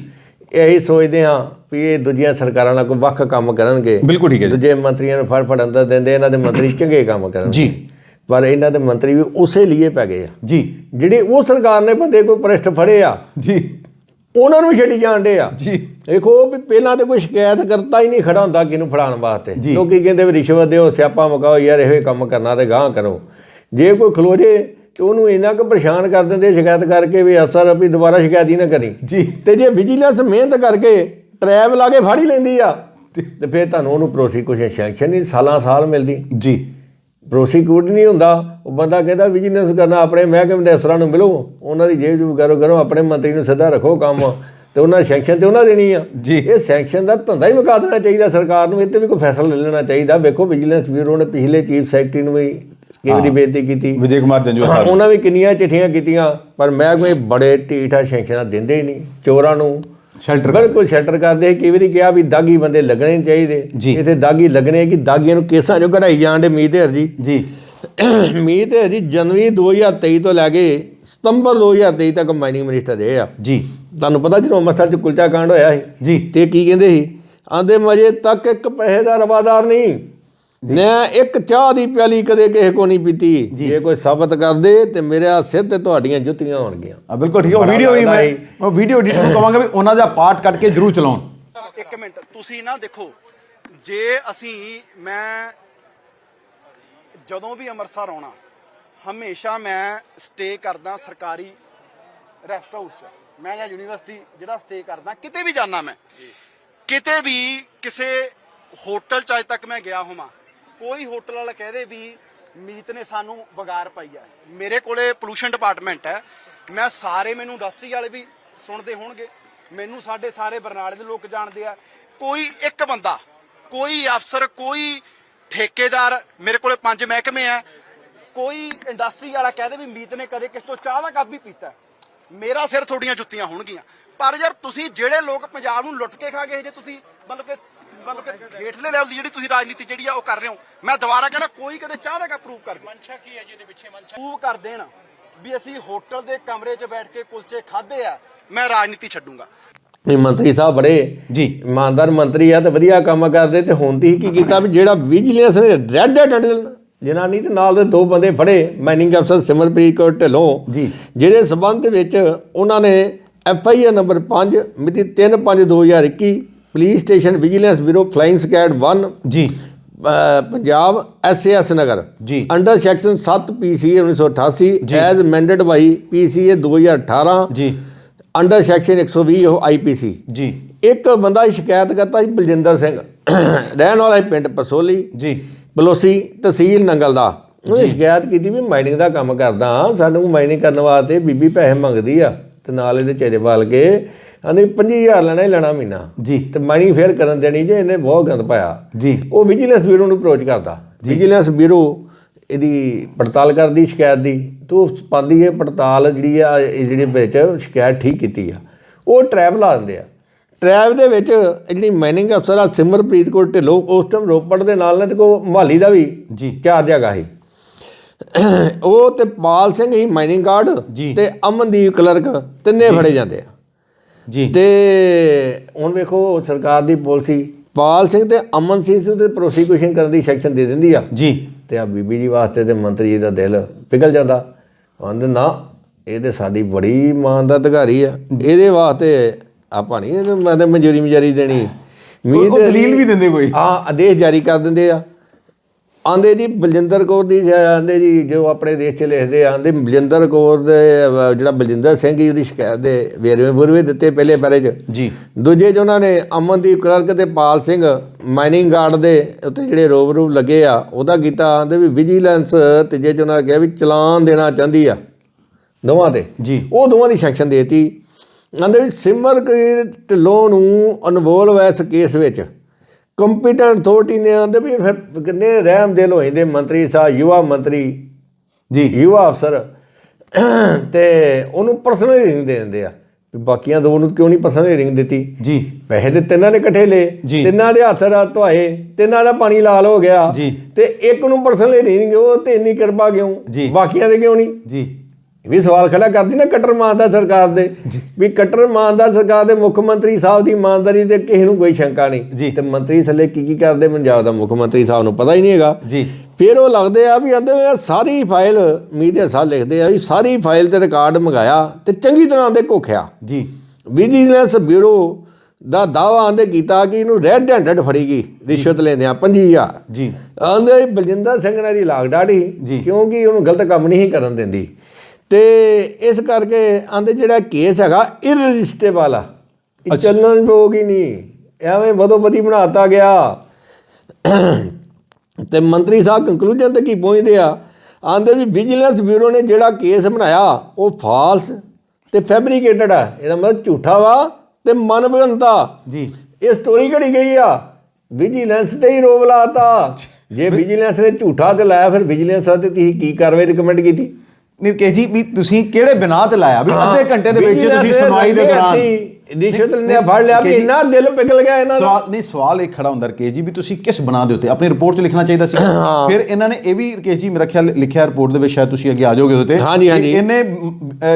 ਇਹੀ ਸੋਚਦੇ ਹਾਂ ਵੀ ਇਹ ਦੂਜੀਆਂ ਸਰਕਾਰਾਂ ਨਾਲ ਕੋਈ ਵੱਖ ਕੰਮ ਕਰਨਗੇ। ਬਿਲਕੁਲ ਠੀਕ ਹੈ ਜੀ। ਦੂਜੇ ਮੰਤਰੀਆਂ ਨੂੰ ਫੜ ਫੜ ਅੰਦਰ ਦਿੰਦੇ ਇਹਨਾਂ ਦੇ ਮੰਤਰੀ ਚੰਗੇ ਕੰਮ ਕਰਨ ਜੀ। ਪਰ ਇਹਨਾਂ ਦੇ ਮੰਤਰੀ ਵੀ ਉਸੇ ਲਈ ਪੈ ਗਏ ਆ। ਜੀ। ਜਿਹੜੇ ਉਹ ਸਰਕਾਰ ਨੇ ਬੰਦੇ ਕੋਈ ਭ੍ਰਿਸ਼ਟ ਫੜੇ ਆ ਜੀ। ਉਹਨਾਂ ਨੂੰ ਛੱਡੀ ਜਾਂਦੇ ਆ। ਜੀ। ਦੇਖੋ ਵੀ ਪਹਿਲਾਂ ਤੇ ਕੋਈ ਸ਼ਿਕਾਇਤ ਕਰਤਾ ਹੀ ਨਹੀਂ ਖੜਾ ਹੁੰਦਾ ਕਿਹਨੂੰ ਫੜਾਉਣ ਵਾਸਤੇ। ਲੋਕੀ ਕਹਿੰਦੇ ਵੀ ਰਿਸ਼ਵਤ ਦਿਓ ਸਿਆਪਾ ਮਕਾਓ ਯਾਰ ਇਹੋ ਕੰਮ ਕਰਨਾ ਤੇ ਗਾਂਹ ਕਰੋ। ਜੇ ਕੋਈ ਖਲੋ ਜੇ ਤੇ ਉਹਨੂੰ ਇੰਨਾ ਕੁ ਪਰੇਸ਼ਾਨ ਕਰ ਦਿੰਦੇ ਸ਼ਿਕਾਇਤ ਕਰਕੇ ਵੀ ਅਫਸਰ ਵੀ ਦੁਬਾਰਾ ਸ਼ਿਕਾਇਤ ਹੀ ਨਾ ਕਰੀ। ਜੀ। ਤੇ ਜੇ ਵਿਜੀਲੈਂਸ ਮਿਹਨਤ ਕਰਕੇ ਟਰੈਬ ਲਾ ਕੇ ਫੜ ਹੀ ਲੈਂਦੀ ਆ ਤੇ ਫਿਰ ਤੁਹਾਨੂੰ ਉਹਨੂੰ ਪ੍ਰੋਸੀਕਿਊਸ਼ਨ ਸੈਂਕਸ਼ਨ ਨਹੀਂ ਸਾਲਾਂ ਸਾਲ ਮਿਲਦੀ। ਜੀ। ਪ੍ਰੋਸੀਕਿਊਟ ਨਹੀਂ ਹੁੰਦਾ। ਉਹ ਬੰਦਾ ਕਹਿੰਦਾ ਵਿਜੀਲੈਂਸ ਕਰਨਾ ਆਪਣੇ ਮਹਿਕਮੇ ਦੇ ਅਫਸਰਾਂ ਨੂੰ ਮਿਲੋ ਉਹਨਾਂ ਦੀ ਜੇਬ ਜੂਬ ਕਰੋ ਕਰੋ ਆਪਣੇ ਮੰਤਰੀ ਨੂੰ ਸਿੱਧਾ ਰੱਖੋ ਕੰਮ। ਤੇ ਉਹਨਾਂ ਸੈਂਕਸ਼ਨ ਤੇ ਉਹਨਾਂ ਦੇਣੀ ਆ। ਜੀ। ਇਹ ਸੈਂਕਸ਼ਨ ਦਾ ਧੰਦਾ ਹੀ ਮੁਕਾ ਦੇਣਾ ਚਾਹੀਦਾ ਸਰਕਾਰ ਨੂੰ ਤੇ ਵੀ ਕੋਈ ਫੈਸਲਾ ਲੈ ਲੈਣਾ ਚਾਹੀਦਾ। ਵੇਖੋ ਵਿਜੀਲੈਂਸ ਬਿਊਰੋ ਨੇ ਪਿਛਲੇ ਚੀਫ ਸੈਕਟਰੀ ਨੂੰ ਵੀ ਵਾਰੀ ਬੇਨਤੀ ਕੀਤੀ। ਵਿਜੇ ਕੁਮਾਰ ਜੰਜੂ ਸਾਹਿਬ। ਉਹਨਾਂ ਵੀ ਕਿੰਨੀਆਂ ਚਿੱਠੀਆਂ ਕੀਤੀਆਂ ਪਰ ਮਹਿਕਮੇ ਬੜੇ ਢੀਠਾ ਸੈਂਕਸ਼ਨਾਂ ਦਿੰਦੇ ਹੀ ਨਹੀਂ। ਚੋਰਾਂ ਨੂੰ ਸ਼ੈਲਟਰ ਬਿਲਕੁਲ ਸ਼ੈਲਟਰ ਕਰਦੇ ਕਈ ਵਾਰੀ ਕਿਹਾ ਵੀ ਦਾਗੀ ਬੰਦੇ ਲੱਗਣੇ ਚਾਹੀਦੇ। ਇੱਥੇ ਦਾਗੀ ਲੱਗਣੇ ਕਿ ਦਾਗੀਆਂ ਨੂੰ ਕੇਸਾਂ ਜੋ ਕਢਾਈ ਜਾਣ ਦੇ ਮੀਤ ਹੈ ਜੀ ਜੀ। ਮੀਤ ਹੈ ਜੀ ਜਨਵਰੀ 2023 ਤੋਂ ਲੈ ਕੇ ਸਤੰਬਰ 2023 ਤੱਕ ਮਾਈਨਿੰਗ ਮਿਨਿਸਟਰ ਰਹੇ ਆ। ਜੀ। ਤੁਹਾਨੂੰ ਪਤਾ ਜਦੋਂ ਅੰਮ੍ਰਿਤਸਰ ਚ ਕੁਲਚਾ ਕਾਂਡ ਹੋਇਆ ਸੀ। ਜੀ। ਤੇ ਕੀ ਕਹਿੰਦੇ ਸੀ? ਆਂਦੇ ਮਜੇ ਤੱਕ ਇੱਕ ਪੈਸੇ ਦਾ ਰਵਾਦਾਰ ਨਹੀਂ। ਮੈਂ ਇੱਕ ਚਾਹ ਦੀ ਪਿਆਲੀ ਕਦੇ ਕਿਸੇ ਕੋ ਨਹੀਂ ਪੀਤੀ। ਜੇ। ਕੋਈ ਸਾਬਤ ਕਰ ਦੇ ਤੇ ਮੇਰੇ ਸਿਰ ਤੇ ਤੁਹਾਡੀਆਂ ਜੁੱਤੀਆਂ ਹੋਣਗੀਆਂ। ਆ ਬਿਲਕੁਲ ਠੀਕ। ਹੈ ਉਹ ਵੀਡੀਓ ਵੀ ਮੈਂ। ਉਹ ਵੀਡੀਓ ਐਡੀਟਰ ਨੂੰ ਕਹਾਂਗਾ ਵੀ ਉਹਨਾਂ ਦਾ ਪਾਰਟ ਕੱਟ ਕੇ ਜ਼ਰੂਰ ਚਲਾਉਣ। ਇੱਕ ਮਿੰਟ ਤੁਸੀਂ ਨਾ ਦੇਖੋ ਜੇ ਅਸੀਂ ਮੈਂ ਜਦੋਂ ਵੀ ਅੰਮ੍ਰਿਤਸਰ ਆਉਣਾ ਹਮੇਸ਼ਾ ਮੈਂ ਸਟੇ ਕਰਦਾ ਸਰਕਾਰੀ ਰੈਸਟ ਹਾਊਸ 'ਚ। ਮੈਂ ਜਾਂ ਯੂਨੀਵਰਸਿਟੀ ਜਿਹੜਾ ਸਟੇ ਕਰਦਾ ਕਿਤੇ ਵੀ ਜਾਣਾ ਮੈਂ। ਕਿਤੇ ਵੀ ਕਿਸੇ ਹੋਟਲ 'ਚ ਅਜ ਤੱਕ ਮੈਂ ਗਿਆ ਹੋਵਾਂ ਕੋਈ ਹੋਟਲ ਵਾਲਾ ਕਹਦੇ ਵੀ ਮੀਤ ਨੇ ਸਾਨੂੰ ਵਿਗਾੜ ਪਾਈ ਹੈ ਮੇਰੇ ਕੋਲੇ ਪੋਲੂਸ਼ਨ ਡਿਪਾਰਟਮੈਂਟ ਹੈ। ਮੈਂ ਸਾਰੇ ਮੈਨੂੰ ਇੰਡਸਟਰੀ ਵਾਲੇ ਵੀ ਸੁਣਦੇ ਹੋਣਗੇ। ਮੈਨੂੰ ਸਾਡੇ ਸਾਰੇ ਬਰਨਾਲੇ ਦੇ ਲੋਕ ਜਾਣਦੇ ਆ। ਕੋਈ ਇੱਕ ਬੰਦਾ, ਕੋਈ ਅਫਸਰ, ਕੋਈ ਠੇਕੇਦਾਰ ਮੇਰੇ ਕੋਲੇ ਪੰਜ ਮਹਿਕਮੇ ਆ। ਕੋਈ ਇੰਡਸਟਰੀ ਵਾਲਾ ਕਹਦੇ ਵੀ ਮੀਤ ਨੇ ਕਦੇ ਕਿਸ ਤੋਂ ਚਾਹ ਦਾ ਕੱਪ ਵੀ ਪੀਤਾ। ਮੇਰਾ ਸਿਰ ਤੁਹਾਡੀਆਂ ਜੁੱਤੀਆਂ ਹੋਣਗੀਆਂ। ਪਰ ਯਾਰ ਤੁਸੀਂ ਜਿਹੜੇ ਲੋਕ ਪੰਜਾਬ ਨੂੰ ਲੁੱਟ ਕੇ ਖਾ ਗਏ ਜੇ ਤੁਸੀਂ, ਮਤਲਬ ਕਿ ਮਤਲਬ ਹੇਠਲੇ ਲੈਵਲ ਦੀ ਜਿਹੜੀ ਤੁਸੀਂ ਰਾਜਨੀਤੀ ਜਿਹੜੀ ਆ ਉਹ ਕਰ ਰਹੇ ਹੋ। ਮੈਂ ਦੁਬਾਰਾ ਕਹਿੰਦਾ ਕੋਈ ਕਦੇ ਚਾਹ ਦਾ ਕੱਪ ਪ੍ਰੂਵ ਕਰ ਮਨਸ਼ਾ ਕੀ ਹੈ ਜੀ ਇਹਦੇ ਪਿੱਛੇ ਮਨਸ਼ਾ ਪ੍ਰੂਵ ਕਰ ਦੇਣ ਵੀ ਅਸੀਂ ਹੋਟਲ ਦੇ ਕਮਰੇ 'ਚ ਬੈਠ ਕੇ ਕੁਲਚੇ ਖਾਦੇ ਆ ਮੈਂ ਰਾਜਨੀਤੀ ਛੱਡੂੰਗਾ। ਇਹ ਮੰਤਰੀ ਸਾਹਿਬ ਬੜੇ ਜੀ। ਇਮਾਨਦਾਰ ਮੰਤਰੀ ਆ ਤੇ ਵਧੀਆ ਕੰਮ ਕਰਦੇ ਤੇ ਹੁਣ ਤੀ ਕੀ ਕੀਤਾ ਵੀ ਜਿਹੜਾ ਵਿਜੀਲੈਂਸ ਨੇ ਰੈੱਡ ਹੈਂਡਡ ਜਨਾਨੀ ਤੇ ਨਾਲ ਦੇ ਦੋ ਬੰਦੇ ਫੜੇ ਮਾਈਨਿੰਗ ਅਫਸਰ ਸਿਮਰਪ੍ਰੀਤ ਕੌਰ ਢਿੱਲੋਂ। ਜੀ। ਜਿਹੜੇ ਸਬੰਧ ਵਿੱਚ ਉਹਨਾਂ ਨੇ ਐਫ ਆਈ ਆਰ ਨੰਬਰ 5 ਮਿਤੀ 3/5/2021 police station vigilance bureau flying squad 1 ਜੀ। ਪੰਜਾਬ ਐਸਏਐਸ ਨਗਰ। ਜੀ। Under section 7 PCA 1988 as amended by PCA 2018 ਜੀ। ਅੰਡਰ ਸੈਕਸ਼ਨ 120 ਉਹ ਆਈਪੀਸੀ ਜੀ। ਇੱਕ ਬੰਦਾ ਸ਼ਿਕਾਇਤ ਕਰਤਾ ਜੀ ਬਲਜਿੰਦਰ ਸਿੰਘ। ਰਹਿਣ ਵਾਲਾ ਪਿੰਡ ਪਸੋਲੀ। ਜੀ। ਬਲੋਸੀ ਤਹਿਸੀਲ ਨੰਗਲ ਦਾ। ਉਹਨੇ ਸ਼ਿਕਾਇਤ ਕੀਤੀ ਵੀ ਮਾਈਨਿੰਗ ਦਾ ਕੰਮ ਕਰਦਾ ਸਾਨੂੰ ਮਾਈਨਿੰਗ ਕਰਨ ਵਾਸਤੇ ਬੀਬੀ ਪੈਸੇ ਮੰਗਦੀ ਆ ਤੇ ਨਾਲ ਇਹਦੇ ਚਿਹਰੇ ਵਾਲ ਕੇ ਆਂਦੇ 25000 ਲੈਣਾ ਹੀ ਲੈਣਾ ਮਹੀਨਾ। ਜੀ। ਤੇ ਮਾਈਨਿੰਗ ਫੇਰ ਕਰਨ ਦੇਣੀ ਜੇ ਇਹਨੇ ਬਹੁਤ ਗੰਦ ਪਾਇਆ। ਜੀ। ਉਹ ਵਿਜੀਲੈਂਸ ਬਿਊਰੋ ਨੂੰ ਅਪਰੋਚ ਕਰਦਾ। ਵਿਜੀਲੈਂਸ ਬਿਊਰੋ ਇਹਦੀ ਪੜਤਾਲ ਕਰਦੀ ਸ਼ਿਕਾਇਤ ਦੀ। ਤੇ ਪਾਉਂਦੀ ਹੈ ਪੜਤਾਲ ਜਿਹੜੀ ਆ ਇਹ ਜਿਹੜੀ ਵਿੱਚ ਸ਼ਿਕਾਇਤ ਠੀਕ ਕੀਤੀ ਆ। ਉਹ ਟਰੈਬ ਲਾ ਦਿੰਦੇ ਆ। ਟਰੈਬ ਦੇ ਵਿੱਚ ਇਹ ਜਿਹੜੀ ਮਾਈਨਿੰਗ ਅਫਸਰ ਆ ਸਿਮਰਪ੍ਰੀਤ ਕੌਰ ਢਿੱਲੋਂ ਉਸ ਟਾਈਮ ਰੋਪੜ ਦੇ ਨਾਲ ਨੇ ਤੇ ਕੋ ਮਹਾਲੀ ਦਾ ਵੀ ਜੀ। ਚਾਰ ਜਗ੍ਹਾ ਸੀ। ਉਹ ਤੇ ਪਾਲ ਸਿੰਘ ਹੀ ਮਾਈਨਿੰਗ ਗਾਰਡ। ਤੇ ਅਮਨਦੀਪ ਕਲਰਕ ਤਿੰਨੇ ਫੜੇ ਜਾਂਦੇ ਆ। ਜੀ। ਤੇ ਹੁਣ ਵੇਖੋ ਸਰਕਾਰ ਦੀ ਪਾਲਿਸੀ ਪਾਲ ਸਿੰਘ ਤੇ ਅਮਨ ਸਿੰਘ ਤੇ ਪ੍ਰੋਸੀਕਿਊਸ਼ਨ ਕਰਨ ਦੀ ਸੈਕਸ਼ਨ ਦੇ ਦਿੰਦੀ ਆ। ਜੀ। ਤੇ ਆ ਬੀਬੀ ਜੀ ਵਾਸਤੇ ਤੇ ਮੰਤਰੀ ਜੀ ਦਾ ਦਿਲ ਪਿਘਲ ਜਾਂਦਾ। ਕਹਿੰਦੇ ਨਾ ਇਹ ਤੇ ਸਾਡੀ ਬੜੀ ਇਮਾਨ ਦਾ ਅਧਿਕਾਰੀ ਆ। ਇਹਦੇ ਵਾਸਤੇ ਆਪਾਂ ਨਹੀਂ ਮੈਂ ਤਾਂ ਮਨਜ਼ੂਰੀ ਮਜਾਰੀ ਦੇਣੀ। ਉਹ- ਉਹ ਦਲੀਲ ਵੀ ਦਿੰਦੇ ਕੋਈ। ਹਾਂ ਆਦੇਸ਼ ਜਾਰੀ ਕਰ ਦਿੰਦੇ ਆ। ਆਂਦੇ ਜੀ ਬਲਜਿੰਦਰ ਕੌਰ ਦੀ ਆਂਦੇ ਜੀ ਜੋ ਆਪਣੇ ਦੇਸ਼ 'ਚ ਲਿਖਦੇ ਆਂਦੇ ਬਲਜਿੰਦਰ ਕੌਰ ਦੇ ਜਿਹੜਾ ਬਲਜਿੰਦਰ ਸਿੰਘ ਜੀ ਉਹਦੀ ਸ਼ਿਕਾਇਤ ਦੇ ਵੇਰਵੇ ਵੁਰਵੇ ਦਿੱਤੇ ਪਹਿਲੇ ਪੈਰੇ 'ਚ। ਜੀ। ਦੂਜੇ 'ਚ ਉਹਨਾਂ ਨੇ ਅਮਨਦੀਪ ਕਲਰਕ ਤੇ ਪਾਲ ਸਿੰਘ ਮਾਈਨਿੰਗ ਗਾਰਡ ਦੇ ਉੱਤੇ ਜਿਹੜੇ ਰੋਬ ਰੂਬ ਲੱਗੇ ਆ ਉਹਦਾ ਕੀਤਾ ਆਂਦੇ ਵੀ ਵਿਜੀਲੈਂਸ ਤੀਜੇ 'ਚ ਉਹਨਾਂ ਨੇ ਕਿਹਾ ਵੀ ਚਲਾਨ ਦੇਣਾ ਚਾਹੁੰਦੀ ਆ ਦੋਵਾਂ ਤੇ। ਜੀ। ਉਹ ਦੋਵਾਂ ਦੀ ਸੈਕਸ਼ਨ ਦੇਤੀ। ਆਂਦੇ ਵੀ ਸਿਮਰਕੀਰ ਢਿੱਲੋਂ ਨੂੰ ਇਨਵੋਲਵ ਇਸ ਕੇਸ ਵਿੱਚ। ਕੰਪੀਟੈਂਟ ਅਥਾਰਟੀ ਨੇ ਆਂਦੇ ਵੀ ਫਿਰ ਕਿੰਨੇ ਰਹਿਮ ਦਿਲ ਹੋਏ ਦੇ ਮੰਤਰੀ ਸਾਹਿਬ ਯੁਵਾ ਮੰਤਰੀ ਜੀ। ਯੁਵਾ ਅਫਸਰ ਤੇ ਉਹਨੂੰ ਪਰਸਨਲ ਹੀਰਿੰਗ ਦੇ ਦਿੰਦੇ ਆ। ਵੀ ਬਾਕੀਆਂ ਦੋ ਨੂੰ ਕਿਉਂ ਨਹੀਂ ਪਰਸਨਲ ਹੀਰਿੰਗ ਦਿੱਤੀ? ਜੀ। ਪੈਸੇ ਤੇ ਤਿੰਨਾਂ ਨੇ ਇਕੱਠੇ ਲਏ। ਤਿੰਨਾਂ ਦੇ ਹੱਥ ਰਾ ਧੋਏ ਤਿੰਨਾਂ ਦਾ ਪਾਣੀ ਲਾਲ ਹੋ ਗਿਆ। ਜੀ। ਤੇ ਇੱਕ ਨੂੰ ਪਰਸਨਲ ਹੀਰਿੰਗ ਉਹ ਤੇ ਇੰਨੀ ਕਿਰਪਾ ਕਿਉਂ। ਬਾਕੀਆਂ ਦੇ ਕਿਉਂ ਨਹੀਂ? ਜੀ। ਇਹ ਵੀ ਸਵਾਲ ਖੜਾ ਕਰਦੀ ਨਾ ਕੱਟਰ ਇਮਾਨਦਾਰ ਸਰਕਾਰ ਦੇ। ਵੀ ਕੱਟਰ ਇਮਾਨਦਾਰ ਸਰਕਾਰ ਦੇ ਮੁੱਖ ਮੰਤਰੀ ਸਾਹਿਬ ਦੀ ਇਮਾਨਦਾਰੀ ਤੇ ਕਿਸੇ ਨੂੰ ਕੋਈ ਸ਼ੰਕਾ। ਨਹੀਂ। ਤੇ ਮੰਤਰੀ ਥੱਲੇ ਕੀ ਕੀ ਕਰਦੇ ਪੰਜਾਬ ਦਾ ਮੁੱਖ ਮੰਤਰੀ ਸਾਹਿਬ ਨੂੰ ਪਤਾ ਹੀ ਨਹੀਂ ਹੈਗਾ। ਜੀ। ਫਿਰ ਉਹ ਲੱਗਦੇ ਆ ਵੀ ਆ ਸਾਰੀ ਫਾਈਲ ਮੀਡੀਆ ਸਾਹਿਬ ਲਿਖਦੇ ਆ ਵੀ ਸਾਰੀ ਫਾਈਲ ਤੇ ਰਿਕਾਰਡ ਮੰਗਾਇਆ ਤੇ ਚੰਗੀ ਤਰ੍ਹਾਂ ਦੇ ਘੋਖਿਆ। ਜੀ। ਵਿਜੀਲੈਂਸ ਬਿਊਰੋ ਦਾ ਦਾਵਾ ਆਂਦੇ ਕੀਤਾ ਕਿ ਇਹਨੂੰ ਰੈੱਡ ਹੈਂਡਡ ਫੜੀ ਗਈ ਰਿਸ਼ਵਤ ਲੈਂਦਿਆਂ 25000 ਜੀ। ਆਂਦੇ ਬਲਜਿੰਦਰ ਸਿੰਘ ਨਾਲ ਦੀ ਲਾਗ ਡਾੜੀ। ਕਿਉਂਕਿ ਉਹਨੂੰ ਗਲਤ ਕੰਮ ਨਹੀਂ ਕਰਨ ਦਿੰਦੀ। ਤੇ ਇਸ ਕਰਕੇ ਆਂਦੇ ਜਿਹੜਾ ਕੇਸ ਹੈਗਾ ਇਰਰਜਿਸਟੇਬਲ ਆ। ਇਹ ਚੱਲਣ ਯੋਗ ਹੀ ਨਹੀਂ। ਐਵੇਂ ਵਧੋ ਵਧੀ ਬਣਾਤਾ ਗਿਆ। ਤੇ ਮੰਤਰੀ ਸਾਹਿਬ ਕੰਕਲੂਜਨ ਤੇ ਕੀ ਪਹੁੰਚਦੇ ਆ? ਆਂਦੇ ਵੀ ਵਿਜੀਲੈਂਸ ਬਿਊਰੋ ਨੇ ਜਿਹੜਾ ਕੇਸ ਬਣਾਇਆ ਉਹ ਫਾਲਸ ਤੇ ਫੈਬਰੀਕੇਟਡ ਆ। ਇਹਦਾ ਮਤਲਬ ਝੂਠਾ ਵਾ ਤੇ ਮਨਬੰਤਾ ਜੀ। ਇਹ ਸਟੋਰੀ ਘੜੀ ਗਈ ਆ। ਵਿਜੀਲੈਂਸ ਤੇ ਹੀ ਰੋਬ ਲਾਤਾ। ਜੇ ਵਿਜੀਲੈਂਸ ਨੇ ਝੂਠਾ ਤੇ ਲਾਇਆ ਫਿਰ ਵਿਜੀਲੈਂਸ ਤੇ ਤੁਸੀਂ ਕੀ ਕਾਰਵਾਈ ਰਿਕਮੈਂਡ ਕੀਤੀ? ਨਿਰਕੇਸ਼ ਜੀ ਵੀ ਤੁਸੀਂ ਕਿਹੜੇ ਬਿਨਾਂ ਤੇ ਲਾਇਆ? ਵੀ ਅੱਧੇ ਘੰਟੇ ਦੇ ਵਿੱਚ ਤੁਸੀਂ ਸੁਣਵਾਈ ਦੇ ਦੌਰਾਨ। ਰਿਸ਼ਵਤ ਲੈਂਦੇ ਫੜ ਲਿਆ ਜੀ, ਇੰਨਾ ਦਿਲ ਪਿਘਲ ਗਿਆ ਇਹਨਾਂ ਦਾ। ਸਵਾਲ ਨਹੀਂ ਸਵਾਲ ਇਹ ਖੜਾ ਹੁੰਦਾ ਰਕੇਸ਼ ਜੀ ਵੀ ਤੁਸੀਂ ਕਿਸ ਬਣਾ ਦੇ ਉੱਤੇ? ਆਪਣੀ ਰਿਪੋਰਟ 'ਚ ਲਿਖਣਾ ਚਾਹੀਦਾ ਸੀ। ਫਿਰ ਇਹਨਾਂ ਨੇ ਇਹ ਵੀ ਰਕੇਸ਼ ਜੀ ਮੇਰਾ ਖਿਆਲ ਲਿਖਿਆ ਰਿਪੋਰਟ ਦੇ ਵਿੱਚ ਸ਼ਾਇਦ ਤੁਸੀਂ ਅੱਗੇ ਆ ਜਾਓਗੇ ਉਹਦੇ ਤੇ। ਕਿ ਇਹਨੇ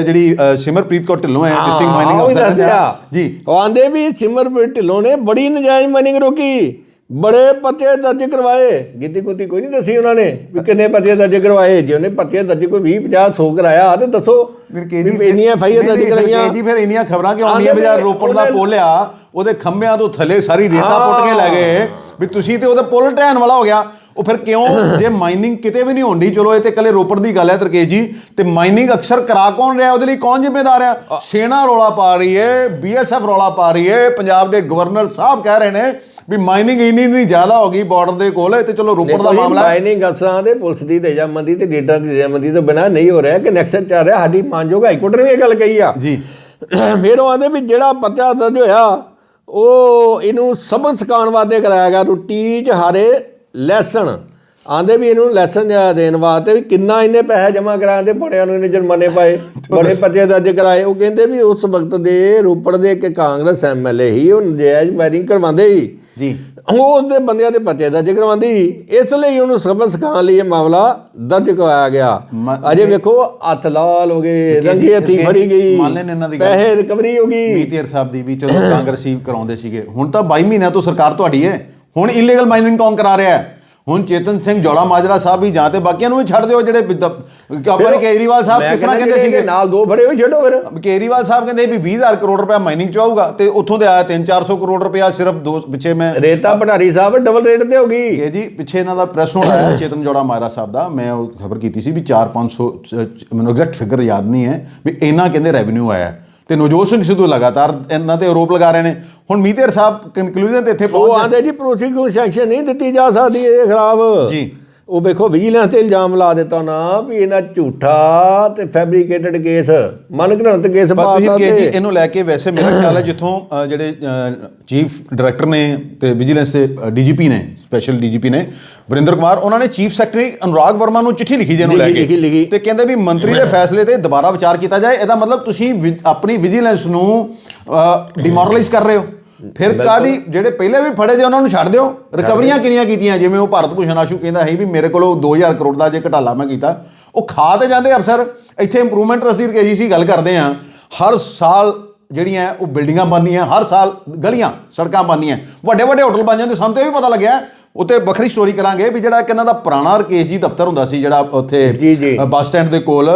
ਜਿਹੜੀ ਸਿਮਰਪ੍ਰੀਤ ਕੌਰ ਢਿੱਲੋਂ ਹੈ ਡਿਸਟ੍ਰਿਕਟ ਮਾਈਨਿੰਗ ਅਫਸਰ। ਜੀ। ਉਹ ਆਂਦੇ ਵੀ ਸਿਮਰਪ੍ਰੀਤ ਢਿੱਲੋਂ ਨੇ ਬੜੀ ਨਜਾਇਜ਼ ਮਾਈਨਿੰਗ ਰੋਕੀ। ਬੜੇ ਪਰਚੇ ਦਰਜ ਕਰਵਾਏ। ਗਿੱਤੀ ਗੁੱਤੀ ਕੋਈ ਨਹੀਂ ਦੱਸੀ ਉਹਨਾਂ ਨੇ ਵੀ ਕਿੰਨੇ ਪਰਚੇ ਦਰਜ ਕਰਵਾਏ। ਜੇ ਉਹਨੇ ਪਰਚੇ ਦਰਜ ਕੋਈ 20 50 100 ਕਰਾਇਆ ਤੇ ਦੱਸੋ ਵੀ ਇੰਨੀਆਂ ਫਾਈਆਂ ਦਰਜ ਕਰਾਈਆਂ। ਜੀ ਫਿਰ ਇੰਨੀਆਂ ਖਬਰਾਂ ਕਿਉਂ ਆਉਂਦੀਆਂ? ਵੀ ਰੋਪੜ ਦਾ ਪੁੱਲ ਆ ਉਹਦੇ ਖੰਭਿਆਂ ਤੋਂ ਥੱਲੇ ਸਾਰੀ ਰੇਤਾ ਪੁੱਟ ਕੇ ਲੈ ਗਏ। ਵੀ ਤੁਸੀਂ ਤੇ ਉਹਦਾ ਪੁੱਲ ਢਹਿਣ ਵਾਲਾ ਹੋ ਗਿਆ। ਉਹ ਫਿਰ ਕਿਉਂ? ਜੇ ਮਾਈਨਿੰਗ ਕਿਤੇ ਵੀ ਨਹੀਂ ਹੁੰਦੀ ਚਲੋ ਇਹ ਤੇ ਕੱਲੇ ਰੋਪੜ ਦੀ ਗੱਲ ਹੈ ਤਰਕੇਸ਼ ਜੀ ਤੇ ਮਾਈਨਿੰਗ ਅਕਸਰ ਕਰਾ ਕੌਣ ਰਿਹਾ? ਉਹਦੇ ਲਈ ਕੌਣ ਜ਼ਿੰਮੇਦਾਰ ਆ? ਸੇਨਾ ਰੌਲਾ ਪਾ ਰਹੀ ਹੈ ਬੀਐਸਐਫ ਰੌਲਾ ਪਾ ਰਹੀ ਹੈ। ਪੰਜਾਬ ਦੇ ਗਵਰਨਰ ਸਾਹਿਬ ਕਹਿ ਰਹੇ ਨੇ ਵੀ ਮਾਈਨਿੰਗ ਇੰਨੀ ਨਹੀਂ ਜ਼ਿਆਦਾ ਹੋ ਗਈ ਬਾਰਡਰ ਦੇ ਕੋਲ ਇਹ ਤੇ ਚਲੋ ਰੋਪੜ ਦਾ ਮਾਮਲਾ ਹੈ। ਮਾਈਨਿੰਗ ਅਫਸਰਾਂ ਦੇ ਪੁਲਿਸ ਦੀ ਰਜਾਮੰਦੀ ਤੇ ਡੇਟਾ ਦੀ ਰਜਾਮੰਦੀ ਤੋਂ ਬਿਨਾ ਨਹੀਂ ਹੋ ਰਿਹਾ ਕਿ ਨੈਕਸਟ ਚੱਲ ਰਿਹਾ। ਸਾਡੀ ਮਾਨਯੋਗ ਹਾਈ ਕੋਰਟ ਨੇ ਵੀ ਇਹ ਗੱਲ ਕਹੀ ਆ। ਜੀ। ਫਿਰ ਉਹ ਆਂਦੇ ਵੀ ਜਿਹੜਾ ਪਰਚਾ ਦਰਜ ਹੋਇਆ ਉਹ ਇਹਨੂੰ ਸਬਕ ਸਿਖਾਉਣ ਵਾਸਤੇ ਕਰਾਇਆ ਗਿਆ ਟੂ ਟੀਚ ਹਾਰੇ ਲੈਸਨ ਆਂਦੇ ਵੀ ਇਹਨੂੰ ਲੈਸਨ ਦੇਣ ਵਾਸਤੇ ਵੀ ਕਿੰਨਾ ਇਹਨੇ ਪੈਸੇ ਜਮ੍ਹਾਂ ਕਰਾਉਂਦੇ ਬੜਿਆਂ ਨੂੰ ਇਹਨੇ ਜੁਰਮਾਨੇ ਪਾਏ ਬੜੇ ਪਰਚੇ ਦਰਜ ਕਰਾਏ। ਉਹ ਕਹਿੰਦੇ ਵੀ ਉਸ ਵਕਤ ਦੇ ਰੋਪੜ ਦੇ ਇੱਕ ਕਾਂਗਰਸ ਐਮਐਲਏ ਹੀ ਉਹ ਨਜਾਇਜ਼ ਵਾਇਰਿੰਗ ਕਰਵਾਉਂਦੇ ਸੀ। ਜੀ। ਉਹ ਉਹਦੇ ਬੰਦਿਆਂ ਦੇ ਪਰਚੇ ਦਰਜ ਕਰਵਾਉਂਦੀ। ਇਸ ਲਈ ਉਹਨੂੰ ਸਬਕ ਸਿਖਾਉਣ ਲਈ ਇਹ ਮਾਮਲਾ ਦਰਜ ਕਰਵਾਇਆ ਗਿਆ। ਅਜੇ ਵੇਖੋ ਹੱਥ ਲਾਲ ਹੋ ਗਏ ਰੰਗੇ ਹੱਥੀ ਫੜੀ ਗਈ। ਪੈਸੇ ਰਿਕਵਰੀ ਹੋ ਗਈ। ਮੀਤੇਰ ਸਾਹਿਬ ਦੀ ਵੀ ਚਲੋ ਕਾਂਗਰਸੀ ਕਰਾਉਂਦੇ ਸੀਗੇ। ਹੁਣ ਤਾਂ 22 ਮਹੀਨਿਆਂ ਤੋਂ ਸਰਕਾਰ ਤੁਹਾਡੀ ਹੈ। ਹੁਣ ਇਲੀਗਲ ਮਾਈਨਿੰਗ ਕੌਣ ਕਰਾ ਰਿਹਾ ਹੈ? ਹੁਣ ਚੇਤਨ ਸਿੰਘ ਜੋੜਾ ਮਾਜਰਾ ਸਾਹਿਬ ਵੀ ਜਾਂ ਤੇ ਬਾਕੀਆਂ ਨੂੰ ਵੀ ਛੱਡ ਦਿਓ ਜਿਹੜੇ ਆਪਣੇ ਕੇਜਰੀਵਾਲ ਸਾਹਿਬ ਕਿਸ ਤਰ੍ਹਾਂ ਕਹਿੰਦਾ ਸੀਗੇ? ਨਾਲ ਦੋ ਫੜੇ ਹੋਏ ਛੱਡੋ ਫਿਰ। ਕੇਜਰੀਵਾਲ ਸਾਹਿਬ ਕਹਿੰਦੇ ਵੀ 20000 ਕਰੋੜ ਰੁਪਇਆ ਮਾਈਨਿੰਗ ਚ ਆਊਗਾ ਤੇ ਉੱਥੋਂ ਦੇ ਆਇਆ 3-400 ਕਰੋੜ ਰੁਪਇਆ ਸਿਰਫ ਦੋ ਪਿੱਛੇ ਮੈਂ ਰੇਤਾ ਭਟਾਰੀ ਸਾਹਿਬ ਡਬਲ ਰੇਟ ਤੇ ਹੋ ਗਈ। ਇਹ ਜੀ ਪਿੱਛੇ ਇਹਨਾਂ ਦਾ ਪ੍ਰੈਸ ਨੋਟ ਆਇਆ ਚੇਤਨ ਜੋੜਾ ਮਾਜਰਾ ਸਾਹਿਬ ਦਾ। ਮੈਂ ਉਹ ਖਬਰ ਕੀਤੀ ਸੀ ਵੀ 4-500 ਮੈਨੂੰ ਐਗਜ਼ੈਕਟ ਫਿਗਰ ਯਾਦ ਨਹੀਂ ਹੈ ਵੀ ਇਹਨਾਂ ਕਹਿੰਦੇ ਰੈਵਨਿਊ ਆਇਆ। ਹੈ। ਤੇ ਨਵਜੋਤ ਸਿੰਘ ਸਿੱਧੂ ਲਗਾਤਾਰ ਇਹਨਾਂ ਤੇ ਆਰੋਪ ਲਗਾ ਰਹੇ ਨੇ ਹੁਣ ਮੀਤੇਰ ਸਾਹਿਬ ਕਨਕਲੂਜਨ ਤੇ ਇੱਥੇ ਉਹ ਪਹੁੰਚ ਆਂਦੇ ਜੀ ਪ੍ਰੋਸੀਕਿਊਸ਼ਨ ਨਹੀਂ ਦਿੱਤੀ ਜਾ ਸਕਦੀ ਇਹ ਖਰਾਬ ਜੀ। ਉਹ ਵੇਖੋ ਵਿਜੀਲੈਂਸ ਤੇ ਇਲਜ਼ਾਮ ਲਾ ਦਿੱਤਾ ਨਾ ਵੀ ਇਹਨਾਂ ਝੂਠਾ ਤੇ ਫੈਬਰੀਕੇਟਡ ਕੇਸ ਮਨ ਘੜੰਤ ਕੇਸ ਪਾਤਾ ਤੇ। ਇਹਨੂੰ ਲੈ ਕੇ ਵੈਸੇ ਮੇਰਾ ਖਿਆਲ ਹੈ ਜਿੱਥੋਂ ਜਿਹੜੇ ਚੀਫ ਡਾਇਰੈਕਟਰ ਨੇ ਤੇ ਵਿਜੀਲੈਂਸ ਦੇ ਡੀਜੀਪੀ ਨੇ ਸਪੈਸ਼ਲ ਡੀਜੀਪੀ ਨੇ ਵਰਿੰਦਰ ਕੁਮਾਰ ਉਹਨਾਂ ਨੇ ਚੀਫ ਸੈਕਟਰੀ ਅਨੁਰਾਗ ਵਰਮਾ ਨੂੰ ਚਿੱਠੀ ਲਿਖੀ ਜਿਹਨੂੰ ਲੈ ਕੇ। ਤੇ ਕਹਿੰਦੇ ਵੀ ਮੰਤਰੀ ਦੇ ਫੈਸਲੇ ਤੇ ਦੁਬਾਰਾ ਵਿਚਾਰ ਕੀਤਾ ਜਾਏ ਇਹਦਾ ਮਤਲਬ ਤੁਸੀਂ ਆਪਣੀ ਵਿਜੀਲੈਂਸ ਨੂੰ ਡਿਮੋਰਲਾਈਜ਼ ਕਰ ਰਹੇ ਹੋ। ਫਿਰ ਕਾਦੀ ਜਿਹੜੇ ਪਹਿਲੇ ਵੀ ਫੜੇ ਜੇ ਉਹਨਾਂ ਨੂੰ ਛੱਡ ਦਿਓ। ਰਿਕਵਰੀਆਂ ਕਿੰਨੀਆਂ ਕੀਤੀਆਂ? ਜਿਵੇਂ ਉਹ ਭਾਰਤ ਭੂਸ਼ਣ ਆਸ਼ੂ ਕਹਿੰਦਾ ਹੈ ਵੀ ਮੇਰੇ ਕੋਲੋਂ 2000 ਕਰੋੜ ਦਾ ਜੇ ਘਟਾਲਾ ਮੈਂ ਕੀਤਾ। ਉਹ ਖਾ ਤੇ ਜਾਂਦੇ ਅਫਸਰ। ਇੱਥੇ ਇੰਪਰੂਵਮੈਂਟ ਟਰਸਟ ਦੀ ਰਕੇਜੀ ਸੀ ਗੱਲ ਕਰਦੇ ਆ। ਹਰ ਸਾਲ ਜਿਹੜੀਆਂ ਉਹ ਬਿਲਡਿੰਗਾਂ ਬਣਦੀਆਂ ਹਰ ਸਾਲ ਗਲੀਆਂ ਸੜਕਾਂ ਬਣਦੀਆਂ। ਵੱਡੇ ਵੱਡੇ ਹੋਟਲ ਬਣ ਜਾਂਦੇ। ਸਾਨੂੰ ਤੇ ਵੀ ਪਤਾ ਲੱਗਿਆ ਉੱਤੇ ਵੱਖਰੀ ਸਟੋਰੀ ਕਰਾਂਗੇ ਵੀ ਜਿਹੜਾ ਇੱਕ ਇਹਨਾਂ ਦਾ ਪੁਰਾਣਾ ਰਕੇਸ਼ ਜੀ ਦਫ਼ਤਰ ਹੁੰਦਾ ਸੀ ਜਿਹੜਾ ਉੱਥੇ ਬੱਸ ਸਟੈਂਡ ਦੇ ਕੋਲ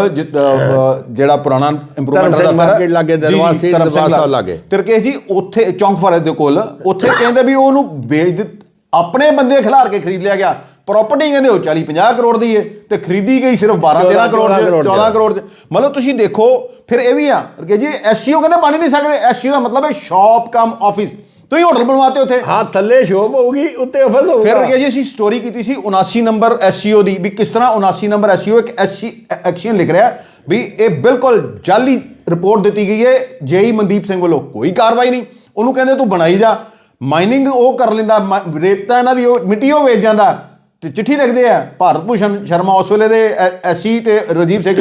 ਜਿਹੜਾ ਪੁਰਾਣਾ ਇੰਪਰੂਵਮੈਂਟ ਸਿੰਘ ਦਫ਼ਤਰ ਲਾਗੇ, ਜੀ, ਜੀ, ਦਰਬਾਰ ਸਿੰਘ ਧਰਮ ਸਿੰਘ ਦਰਬਾਰ ਸਾਹਿਬ ਲਾਗੇ। ਤਿਰਕੇਸ਼ ਜੀ ਉੱਥੇ ਚੌਂਕ ਫਾਰੇ ਦੇ ਕੋਲ ਉੱਥੇ ਕਹਿੰਦੇ ਵੀ ਉਹਨੂੰ ਵੇਚ ਦਿੱਤ- ਆਪਣੇ ਬੰਦੇ ਖਿਲਾਰ ਕੇ ਖਰੀਦ ਲਿਆ ਗਿਆ। ਪ੍ਰਾਪਰਟੀ ਕਹਿੰਦੇ ਉਹ 40 50 ਕਰੋੜ ਦੀ ਹੈ ਤੇ ਖਰੀਦੀ ਗਈ ਸਿਰਫ 12 13 ਕਰੋੜ 'ਚ, 14 ਕਰੋੜ। ਮਤਲਬ ਤੁਸੀਂ ਦੇਖੋ ਫਿਰ ਇਹ ਵੀ ਆ ਕਿ ਜੀ ਐਸਸੀਓ ਕਹਿੰਦੇ ਬਣ ਨਹੀਂ ਸਕਦੇ। ਐਸਸੀਓ ਦਾ ਮਤਲਬ ਹੈ ਸ਼ਾਪ ਕਮ ਆਫਿਸ ਤੁਸੀਂ ਹੋਟਲ ਬਣਵਾਤੇ ਉੱਥੇ। ਹਾਂ ਥੱਲੇ ਸ਼ੋਪ ਹੋਊਗੀ ਉੱਤੇ ਆਫਿਸ ਹੋਊਗਾ। ਫਿਰ ਕਿ ਜੀ ਅਸੀਂ ਸਟੋਰੀ ਕੀਤੀ ਸੀ 79 ਨੰਬਰ ਐਸਸੀਓ ਦੀ ਵੀ ਕਿਸ ਤਰ੍ਹਾਂ 79 ਨੰਬਰ ਐਸਸੀਓ ਇੱਕ ਐਸਸੀ ਐਕਸ਼ਨ ਲਿਖ ਰਿਹਾ ਵੀ ਇਹ ਬਿਲਕੁਲ ਜਾਲੀ ਰਿਪੋਰਟ ਦਿੱਤੀ ਗਈ ਹੈ ਜੇਈ ਮਨਦੀਪ ਸਿੰਘ ਵੱਲੋਂ ਕੋਈ ਕਾਰਵਾਈ ਨਹੀਂ। ਉਹਨੂੰ ਕਹਿੰਦੇ ਤੂੰ ਬਣਾਈ ਜਾ। ਮਾਈਨਿੰਗ ਉਹ ਕਰ ਲੈਂਦਾ ਰੇਤਾ ਇਹਨਾਂ ਦੀ ਉਹ ਮਿੱਟੀ ਉਹ ਵੇਚ ਜਾਂਦਾ। ਤੇ ਚਿੱਠੀ ਲਿਖਦੇ ਆ ਭਾਰਤ ਭੂਸ਼ਣ ਸ਼ਰਮਾ ਉਸ ਵੇਲੇ ਦੇ ਐਸਸੀ ਤੇ ਰਾਜੀਵ ਸਿੰਘ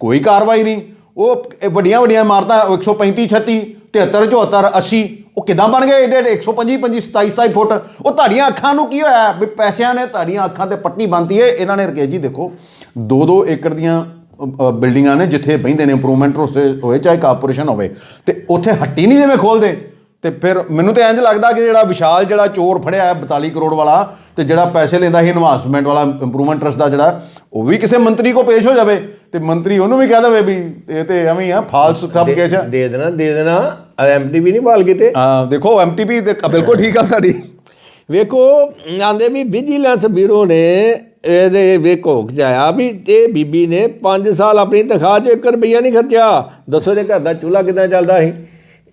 ਕੋਈ ਕਾਰਵਾਈ ਨਹੀਂ। ਉਹ ਵੱਡੀਆਂ ਵੱਡੀਆਂ ਇਮਾਰਤਾਂ 135 36 73 74 80 ਉਹ ਕਿਦਾਂ ਬਣ ਗਏ ਏਡੇ ਏਡੇ? 125 25 27 27 ਫੁੱਟ। ਉਹ ਤੁਹਾਡੀਆਂ ਅੱਖਾਂ ਨੂੰ ਕੀ ਹੋਇਆ? ਵੀ ਪੈਸਿਆਂ ਨੇ ਤੁਹਾਡੀਆਂ ਅੱਖਾਂ ਤੇ ਪੱਟੀ ਬੰਨਤੀ ਏ। ਇਹਨਾਂ ਨੇ ਰਕੇਸ਼ ਜੀ ਦੇਖੋ 2-2 ਏਕੜ ਦੀਆਂ ਬਿਲਡਿੰਗਾਂ ਨੇ ਜਿੱਥੇ ਬਹਿੰਦੇ ਨੇ ਇੰਪਰੂਵਮੈਂਟ ਹੋਏ ਚਾਹੇ ਕਾਰਪੋਰੇਸ਼ਨ ਹੋਵੇ। ਤੇ ਉੱਥੇ ਹੱਟੀ ਨਹੀਂ ਜਿਵੇਂ ਖੋਲਦੇ। ਤੇ ਫਿਰ ਮੈਨੂੰ ਤੇ ਇੰਜ ਲੱਗਦਾ ਕਿ ਜਿਹੜਾ ਵਿਸ਼ਾਲ ਜਿਹੜਾ ਚੋਰ ਫੜਿਆ ਹੈ 42 ਕਰੋੜ ਵਾਲਾ ਤੇ ਜਿਹੜਾ ਪੈਸੇ ਲੈਂਦਾ ਸੀ ਇਨਵੈਸਟਮੈਂਟ ਵਾਲਾ ਇੰਪਰੂਵਮੈਂਟ ਟਰਸਟ ਦਾ ਜਿਹੜਾ ਉਹ ਵੀ ਕਿਸੇ ਮੰਤਰੀ ਕੋ ਪੇਸ਼ ਹੋ ਜਾਵੇ। ਤੇ ਮੰਤਰੀ ਉਹਨੂੰ ਵੀ ਕਹਿ ਦੇਵੇ ਵੀ ਇਹ ਤੇ ਐਵੇਂ ਆ ਫਾਲਸ ਸਭ ਕੇਸ ਆ। ਦੇ ਦੇਣਾ ਦੇ ਦੇਣਾ। ਐਮਟੀਵੀ ਨਹੀਂ ਬਾਲ ਕੀਤੇ। ਹਾਂ, ਦੇਖੋ ਐਮਟੀਪੀ ਤੇ ਬਿਲਕੁਲ ਠੀਕ ਆ ਤੁਹਾਡੀ ਵੇਖੋ ਆਂਦੇ ਵੀ ਵਿਜੀਲੈਂਸ ਬਿਊਰੋ ਨੇ ਇਹਦੇ ਵੇਖੋ ਖਜਾਇਆ ਵੀ ਇਹ ਬੀਬੀ ਨੇ 5 ਸਾਲ ਆਪਣੀ ਤਨਖਾਹ 'ਚ 1 ਰੁਪਈਆ ਨਹੀਂ ਖਰਚਿਆ। ਦੱਸੋ ਇਹਦੇ ਘਰ ਦਾ ਚੁੱਲ੍ਹਾ ਕਿਦਾਂ ਚੱਲਦਾ ਸੀ?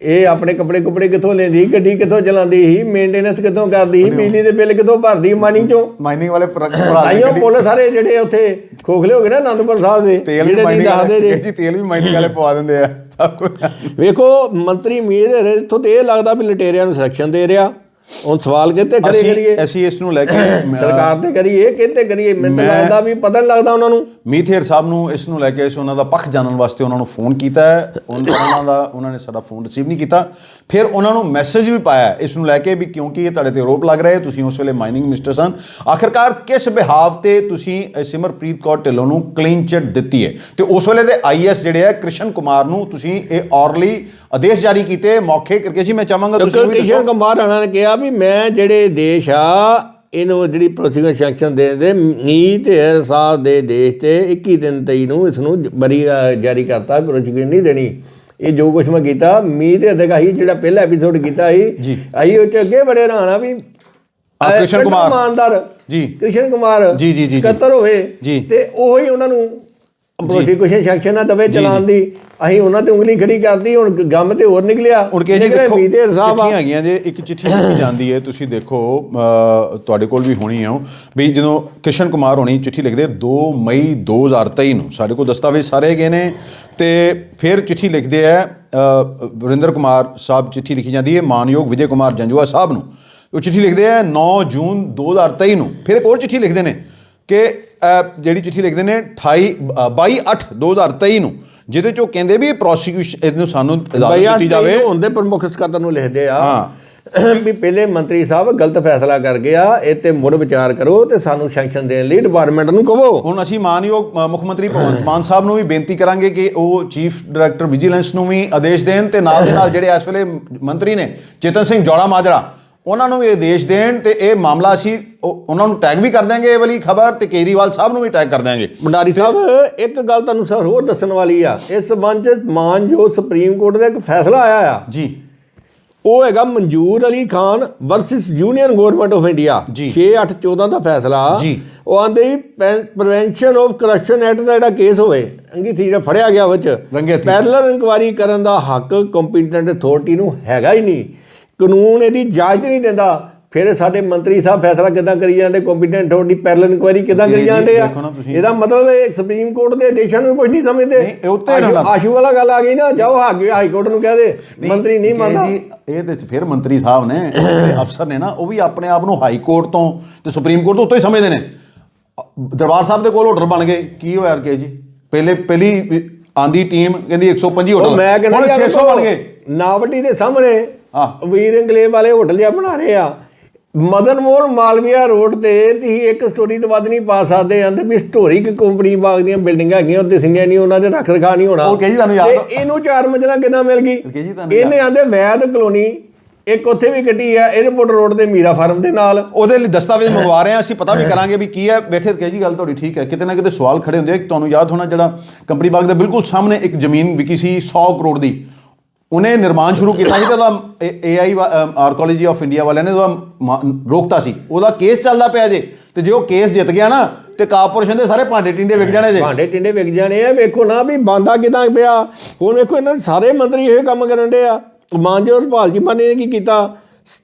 ਇਹ ਆਪਣੇ ਕੱਪੜੇ ਕੁਪੜੇ ਕਿੱਥੋਂ ਲੈਂਦੀ ਗੱਡੀ ਕਿੱਥੋਂ ਚਲਾਉਂਦੀ ਸੀ ਮੇਨਟੇਨੈਂਸ ਕਿੱਥੋਂ ਕਰਦੀ ਸੀ ਬਿਜਲੀ ਦੇ ਬਿੱਲ ਕਿੱਥੋਂ ਭਰਦੀ ਮਾਨੀ ਚੋਂ? ਮਾਈਨਿੰਗ ਵਾਲੇ ਭਰਾ ਭਰਾ ਦੀ ਆਈਓ ਪੁੱਲ ਸਾਰੇ ਜਿਹੜੇ ਉੱਥੇ ਖੋਖਲੇ ਹੋ ਗਏ ਨਾ ਆਨੰਦਪੁਰ ਸਾਹਿਬ ਦੇ ਜਿਹੜੇ ਦੀ ਮਾਈਨਿੰਗ ਦੱਸਦੇ ਜੇ। ਜੀ ਤੇਲ ਵੀ ਮਾਈਨਿੰਗ ਵਾਲੇ ਪਵਾ ਦਿੰਦੇ ਆ ਸਭ ਕੁਝ ਵੇਖੋ ਮੰਤਰੀ ਮੀਰ ਦੇ ਇੱਥੋਂ ਤੇ ਇਹ ਲੱਗਦਾ ਵੀ ਲਟੇਰਿਆਂ ਨੂੰ ਸਿਲੈਕਸ਼ਨ ਦੇ ਰਿਹਾ। ਹੁਣ ਸਵਾਲ ਕਿਤੇ ਕਰੀਏ? ਅਸੀਂ ਇਸ ਨੂੰ ਲੈ ਕੇ ਸਰਕਾਰ ਤੇ ਕਰੀਏ ਕਿਤੇ ਕਰੀਏ? ਮੈਨੂੰ ਲੱਗਦਾ ਵੀ ਪਤਾ ਨਹੀਂ ਲੱਗਦਾ ਉਹਨਾਂ ਨੂੰ। ਮੀਥੇਰ ਸਾਹਿਬ ਨੂੰ ਇਸ ਨੂੰ ਲੈ ਕੇ ਅਸੀਂ ਉਹਨਾਂ ਦਾ ਪੱਖ ਜਾਣਨ ਵਾਸਤੇ ਉਹਨਾਂ ਨੂੰ ਫੋਨ ਕੀਤਾ ਹੈ। ਉਹਨਾਂ ਦਾ ਉਹਨਾਂ ਨੇ ਸਾਡਾ ਫੋਨ ਰਿਸੀਵ ਨਹੀਂ ਕੀਤਾ। ਫਿਰ ਉਹਨਾਂ ਨੂੰ ਮੈਸੇਜ ਵੀ ਪਾਇਆ ਇਸ ਨੂੰ ਲੈ ਕੇ ਵੀ ਕਿਉਂਕਿ ਇਹ ਤੁਹਾਡੇ ਤੇ ਆਰੋਪ ਲੱਗ ਰਹੇ ਤੁਸੀਂ ਉਸ ਵੇਲੇ ਮਾਈਨਿੰਗ ਮਿਨਿਸਟਰ ਸਨ। ਆਖਰਕਾਰ ਕਿਸ ਬਿਹਾਵ ਤੇ ਤੁਸੀਂ ਸਿਮਰਪ੍ਰੀਤ ਕੌਰ ਢਿੱਲੋਂ ਨੂੰ ਕਲੀਨ ਚਿਟ ਦਿੱਤੀ ਹੈ? ਤੇ ਉਸ ਵੇਲੇ ਦੇ ਆਈਐਸ ਜਿਹੜੇ ਹੈ ਕ੍ਰਿਸ਼ਨ ਕੁਮਾਰ ਨੂੰ ਤੁਸੀਂ ਇਹ ਔਰਲੀ ਆਦੇਸ਼ ਜਾਰੀ ਕੀਤੇ। ਮੌਕੇ ਕਰਕੇ ਜੀ ਮੈਂ ਚਾਹਾਂਗਾ ਤੁਸੀਂ ਵੀ ਦੱਸੋ। ਕੁਮਾਰ ਰਾਣਾ ਨੇ ਕਿਹਾ ਵੀ ਮੈਂ ਜਿਹੜੇ ਦੇਸ਼ ਆ ਇਹਨੂੰ ਜਿਹੜੀ ਪ੍ਰੋਸੀਕਿਊਸ਼ਨ ਸੈਕਸ਼ਨ ਦੇ ਦੇ ਮੀਤ ਸਾਹਿਬ ਦੇ ਦੇਸ਼ ਤੇ 21 ਦਿਨ ਤਈ ਨੂੰ ਇਸ ਨੂੰ ਬਰੀ ਜਾਰੀ ਕਰਤਾ ਪ੍ਰੋਸੀਕਿਊਸ਼ਨ ਨਹੀਂ ਦੇਣੀ ਇਹ ਜੋ ਕੁਛ ਮੈਂ ਕੀਤਾ ਮੀਤ ਅਧਿਕਾ ਹੀ ਜਿਹੜਾ ਪਹਿਲਾ ਐਪੀਸੋਡ ਕੀਤਾ ਸੀ। ਆਈ ਉਹ ਚ ਅੱਗੇ ਬੜੇ ਰਾਣਾ ਵੀ ਆ, ਕ੍ਰਿਸ਼ਨ ਕੁਮਾਰ। ਇਮਾਨਦਾਰ ਜੀ। ਕ੍ਰਿਸ਼ਨ ਕੁਮਾਰ ਜੀ, ਜੀ, ਜੀ। ਸਕੱਤਰ ਹੋਏ। ਤੇ ਉਹੀ ਉਹਨਾਂ ਨੂੰ ਪ੍ਰੋਸੀਕਿਊਸ਼ਨ ਸੈਕਸ਼ਨ ਨਾਲ ਦਵੇ ਚਲਾਉਣ ਦੀ। ਅਸੀਂ ਉਹਨਾਂ ਤੇ ਉਂਗਲੀ ਖੜੀ ਕਰਦੀ ਹੁਣ ਗੰਮ ਤੇ ਹੋਰ ਨਿਕਲਿਆ। ਹੁਣ ਕੇ ਜੀ ਦੇਖੋ ਚਿੱਠੀਆਂ ਹੈਗੀਆਂ ਜੇ ਇੱਕ ਚਿੱਠੀ ਲਿਖੀ ਜਾਂਦੀ ਹੈ ਤੁਸੀਂ ਦੇਖੋ ਤੁਹਾਡੇ ਕੋਲ ਵੀ ਹੋਣੀ ਹੈ ਵੀ ਜਦੋਂ ਕ੍ਰਿਸ਼ਨ ਕੁਮਾਰ ਹੋਣੀ ਚਿੱਠੀ ਲਿਖਦੇ 2 ਮਈ 2023 ਨੂੰ ਸਾਡੇ ਕੋਲ ਦਸਤਾਵੇਜ਼ ਸਾਰੇ ਹੈਗੇ ਨੇ। ਤੇ ਫਿਰ ਚਿੱਠੀ ਲਿਖਦੇ ਆ ਅ, ਵਰਿੰਦਰ ਕੁਮਾਰ ਸਾਹਿਬ ਚਿੱਠੀ ਲਿਖੀ ਜਾਂਦੀ ਹੈ ਮਾਨਯੋਗ ਵਿਜੇ ਕੁਮਾਰ ਜੰਜੂਆ ਸਾਹਿਬ ਨੂੰ। ਉਹ ਚਿੱਠੀ ਲਿਖਦੇ ਆ 9 ਜੂਨ 2023 ਨੂੰ। ਫਿਰ ਇੱਕ ਹੋਰ ਚਿੱਠੀ ਲਿਖਦੇ ਨੇ ਕਿ ਜਿਹੜੀ ਚਿੱਠੀ ਲਿਖਦੇ ਨੇ 28 ਅ, 22 8 2023 ਨੂੰ ਜਿਹਦੇ ਚੋਂ ਕਹਿੰਦੇ ਵੀ ਪ੍ਰੋਸੀਕਿਊਸ਼ਨ ਇਹਨੂੰ ਸਾਨੂੰ ਇਜਾਜ਼ਤ ਦਿੱਤੀ ਜਾਵੇ। ਹੁਣ ਦੇ ਪ੍ਰਮੁੱਖ ਸਕੱਤਰ ਨੂੰ ਲਿਖਦੇ ਆ। ਹਾਂ। ਵੀ ਪਹਿਲੇ ਮੰਤਰੀ ਸਾਹਿਬ ਗਲਤ ਫੈਸਲਾ ਕਰ ਗਿਆ ਇਹ ਤੇ ਮੁੜ ਵਿਚਾਰ ਕਰੋ ਤੇ ਸਾਨੂੰ ਸੈਂਕਸ਼ਨ ਦੇਣ ਲਈ ਡਿਪਾਰਟਮੈਂਟ ਨੂੰ ਕਹੋ। ਹੁਣ ਅਸੀਂ ਮਾਨਯੋਗ ਮੁੱਖ ਮੰਤਰੀ ਭਗਵੰਤ ਮਾਨ ਸਾਹਿਬ ਨੂੰ ਵੀ ਬੇਨਤੀ ਕਰਾਂਗੇ ਕਿ ਉਹ ਚੀਫ ਡਾਇਰੈਕਟਰ ਵਿਜੀਲੈਂਸ ਨੂੰ ਵੀ ਆਦੇਸ਼ ਦੇਣ ਤੇ ਨਾਲ ਦੇ ਨਾਲ ਜਿਹੜੇ ਇਸ ਵੇਲੇ ਮੰਤਰੀ ਨੇ ਚੇਤਨ ਸਿੰਘ ਜੌੜਾ ਮਾਜਰਾ ਉਹਨਾਂ ਨੂੰ ਵੀ ਆਦੇਸ਼ ਦੇਣ ਤੇ ਇਹ ਮਾਮਲਾ ਅਸੀਂ ਉਹ- ਉਹਨਾਂ ਨੂੰ ਟੈਗ ਵੀ ਕਰ ਦਾਂਗੇ ਇਹ ਵਾਲੀ ਖਬਰ ਤੇ ਕੇਜਰੀਵਾਲ ਸਾਹਿਬ ਨੂੰ ਵੀ ਟੈਗ ਕਰ ਦਾਂਗੇ ਭੰਡਾਰੀ ਸਾਹਿਬ ਇੱਕ ਗੱਲ ਤੁਹਾਨੂੰ ਸਰ ਹੋਰ ਦੱਸਣ ਵਾਲੀ ਆ। ਇਸ ਸੰਬੰਧ ਚ ਮਾਨਯੋਗ ਸੁਪਰੀਮ ਕੋਰਟ ਦਾ ਇੱਕ ਫੈਸਲਾ ਆਇਆ ਆ। ਜੀ। ਉਹ ਹੈਗਾ Manzoor Ali Khan versus union government of India. ਜੀ। 6814 ਦਾ ਫੈਸਲਾ। ਜੀ। ਉਹ ਆਂਦੇ ਪ੍ਰੀਵੈਂਸ਼ਨ ਆਫ ਕਰਪਸ਼ਨ ਐਕਟ ਦਾ ਜਿਹੜਾ ਕੇਸ ਹੋਵੇ ਅੰਗੀਠੀ ਜਿਹੜਾ ਫੜਿਆ ਗਿਆ ਉਹ ਚ ਰੰਗੇ ਹੱਥੀਂ। ਪੈਰਲਲ ਇਨਕੁਆਇਰੀ ਕਰਨ ਦਾ ਹੱਕ ਕੰਪੀਟੈਂਟ ਅਥਾਰਟੀ ਨੂੰ ਹੈਗਾ ਹੀ ਨਹੀਂ। ਕਾਨੂੰਨ ਇਹਦੀ ਇਜਾਜ਼ਤ ਨਹੀਂ ਦਿੰਦਾ। ਫਿਰ ਸਾਡੇ ਮੰਤਰੀ ਸਾਹਿਬ ਫੈਸਲਾ ਕਿਦਾਂ ਕਰੀ ਜਾਂਦੇ? ਕੰਪੀਟੈਂਟ ਅਥਾਰਟੀ ਪੈਰਲਲ ਇਨਕੁਆਇਰੀ ਕਿਦਾਂ ਕਰੀ ਜਾਂਦੇ ਆ। ਇਹਦਾ ਮਤਲਬ ਇਹ ਸੁਪਰੀਮ ਕੋਰਟ ਦੇ ਆਦੇਸ਼ਾਂ ਨੂੰ ਕੁਝ ਨਹੀਂ ਸਮਝਦੇ। ਨਹੀਂ, ਉੱਤੇ ਆਸ਼ੂ- ਵਾਲਾ ਗੱਲ ਆ ਗਈ ਨਾ ਜਾਓ ਹਾਈ ਹਾਈ ਕੋਰਟ ਨੂੰ ਕਹਿ ਦੇ। ਮੰਤਰੀ ਨਹੀਂ ਮੰਨਦਾ। ਇਹ ਤੇ ਫਿਰ ਮੰਤਰੀ ਸਾਹਿਬ ਨੇ ਅਫਸਰ ਨੇ ਨਾ ਉਹ ਵੀ ਆਪਣੇ ਆਪ ਨੂੰ ਹਾਈ ਕੋਰਟ ਤੋਂ ਤੇ ਸੁਪਰੀਮ ਕੋਰਟ ਤੋਂ ਉੱਤੋਂ ਹੀ ਸਮਝਦੇ ਨੇ। ਦਰਬਾਰ ਸਾਹਿਬ ਦੇ ਕੋਲ ਹੋਟਲ ਬਣ ਗਏ। ਕੀ ਹੋਇਆ ਕੇ ਜੀ? ਪਹਿਲੇ ਪਹਿਲੀ ਆਂਦੀ ਟੀਮ ਕਹਿੰਦੀ 125 ਉਹ ਹੋਟਲ ਹੁਣ ਯਾਰ 600 ਬਣ ਗਏ। ਨਾਵਟੀ ਦੇ ਸਾਹਮਣੇ ਹਾਂ। ਵੀਰ ਇੰਗਲੇਵ ਵਾਲੇ ਹੋਟਲ ਜਿਹਾ ਬਣਾ ਰਹੇ ਆ। ਮਦਨ ਮੋਹਨ ਮਾਲਵੀਆ ਰੋਡ ਤੇ ਤੁਸੀਂ ਇੱਕ ਸਟੋਰੀ ਤੋਂ ਵੱਧ ਨਹੀਂ ਪਾ ਸਕਦੇ ਆਂਦੇ ਵੀ ਹਿਸਟੋਰਿਕ ਕੰਪਨੀ ਬਾਗ ਦੀਆਂ ਬਿਲਡਿੰਗਾਂ ਹੈਗੀਆਂ ਉੱਤੇ ਸਿੰਘਿਆ ਨਹੀਂ ਉਹਨਾਂ ਦੇ ਰੱਖ ਰਖਾ ਨਹੀਂ ਹੋਣਾ। ਉਹ ਕਹੀ ਤੁਹਾਨੂੰ ਯਾਦ ਤੇ ਇਹਨੂੰ ਚਾਰ ਮੰਜ਼ਲਾ ਕਿੱਦਾਂ ਮਿਲ ਗਈ? ਕਹੀ ਇਹਨੇ ਆਂਦੇ ਵੈਦ ਕਲੋਨੀ ਇੱਕ ਉੱਥੇ ਵੀ ਗੱਡੀ ਆ 에어ਪੋਰਟ ਰੋਡ ਤੇ ਮੀਰਾ ਫਾਰਮ ਦੇ ਨਾਲ। ਉਹਦੇ ਲਈ ਦਸਤਾਵੇਜ਼ ਮੰਗਵਾ ਰਹੇ ਆ ਅਸੀਂ ਪਤਾ ਵੀ ਕਰਾਂਗੇ ਵੀ ਕੀ ਹੈ। ਵੇਖੇ ਕੇ ਜੀ ਗੱਲ ਤੁਹਾਡੀ ਠੀਕ ਹੈ। ਕਿਤੇ ਨਾ ਕਿਤੇ ਸਵਾਲ ਖੜੇ ਹੁੰਦੇ ਆ ਤੁਹਾਨੂੰ ਯਾਦ ਹੋਣਾ ਜਿਹੜਾ ਕੰਪਨੀ ਬਾਗ ਦੇ ਬਿਲਕੁਲ ਸਾਹਮਣੇ ਇੱਕ ਜ਼ਮੀਨ ਵਿਕੀ ਸੀ 100 ਕਰੋੜ ਦੀ। ਉਹਨੇ ਨਿਰਮਾਣ ਸ਼ੁਰੂ ਕੀਤਾ ਸੀ ਤੇ ਉਹਦਾ ਏਆਈ ਆਰਕੋਲੋਜੀ ਆਫ ਇੰਡੀਆ ਵਾਲਿਆਂ ਨੇ ਉਹਦਾ ਰੋਕਤਾ ਸੀ। ਉਹਦਾ ਕੇਸ ਚੱਲਦਾ ਪਿਆ ਜੇ। ਤੇ ਜੇ ਉਹ ਕੇਸ ਜਿੱਤ ਗਿਆ ਨਾ ਤੇ ਕਾਰਪੋਰੇਸ਼ਨ ਦੇ ਸਾਰੇ ਭਾਂਡੇ ਟਿੰਡੇ ਵਿਕ ਜਾਣੇ ਜੇ। ਭਾਂਡੇ ਟਿੰਡੇ ਵਿਕ ਜਾਣੇ ਆ। ਵੇਖੋ ਨਾ ਵੀ ਬਾਂਦਾ ਕਿਦਾਂ ਪਿਆ। ਹੁਣ ਵੇਖੋ ਇਹਨਾਂ ਦੇ ਸਾਰੇ ਮੰਤਰੀ ਇਹ ਕੰਮ ਕਰਨ ਦੇ ਆ। ਮਾਨਜੋਤ ਭਾਲ ਜੀ ਮਾਨੇ ਨੇ ਕੀ ਕੀਤਾ?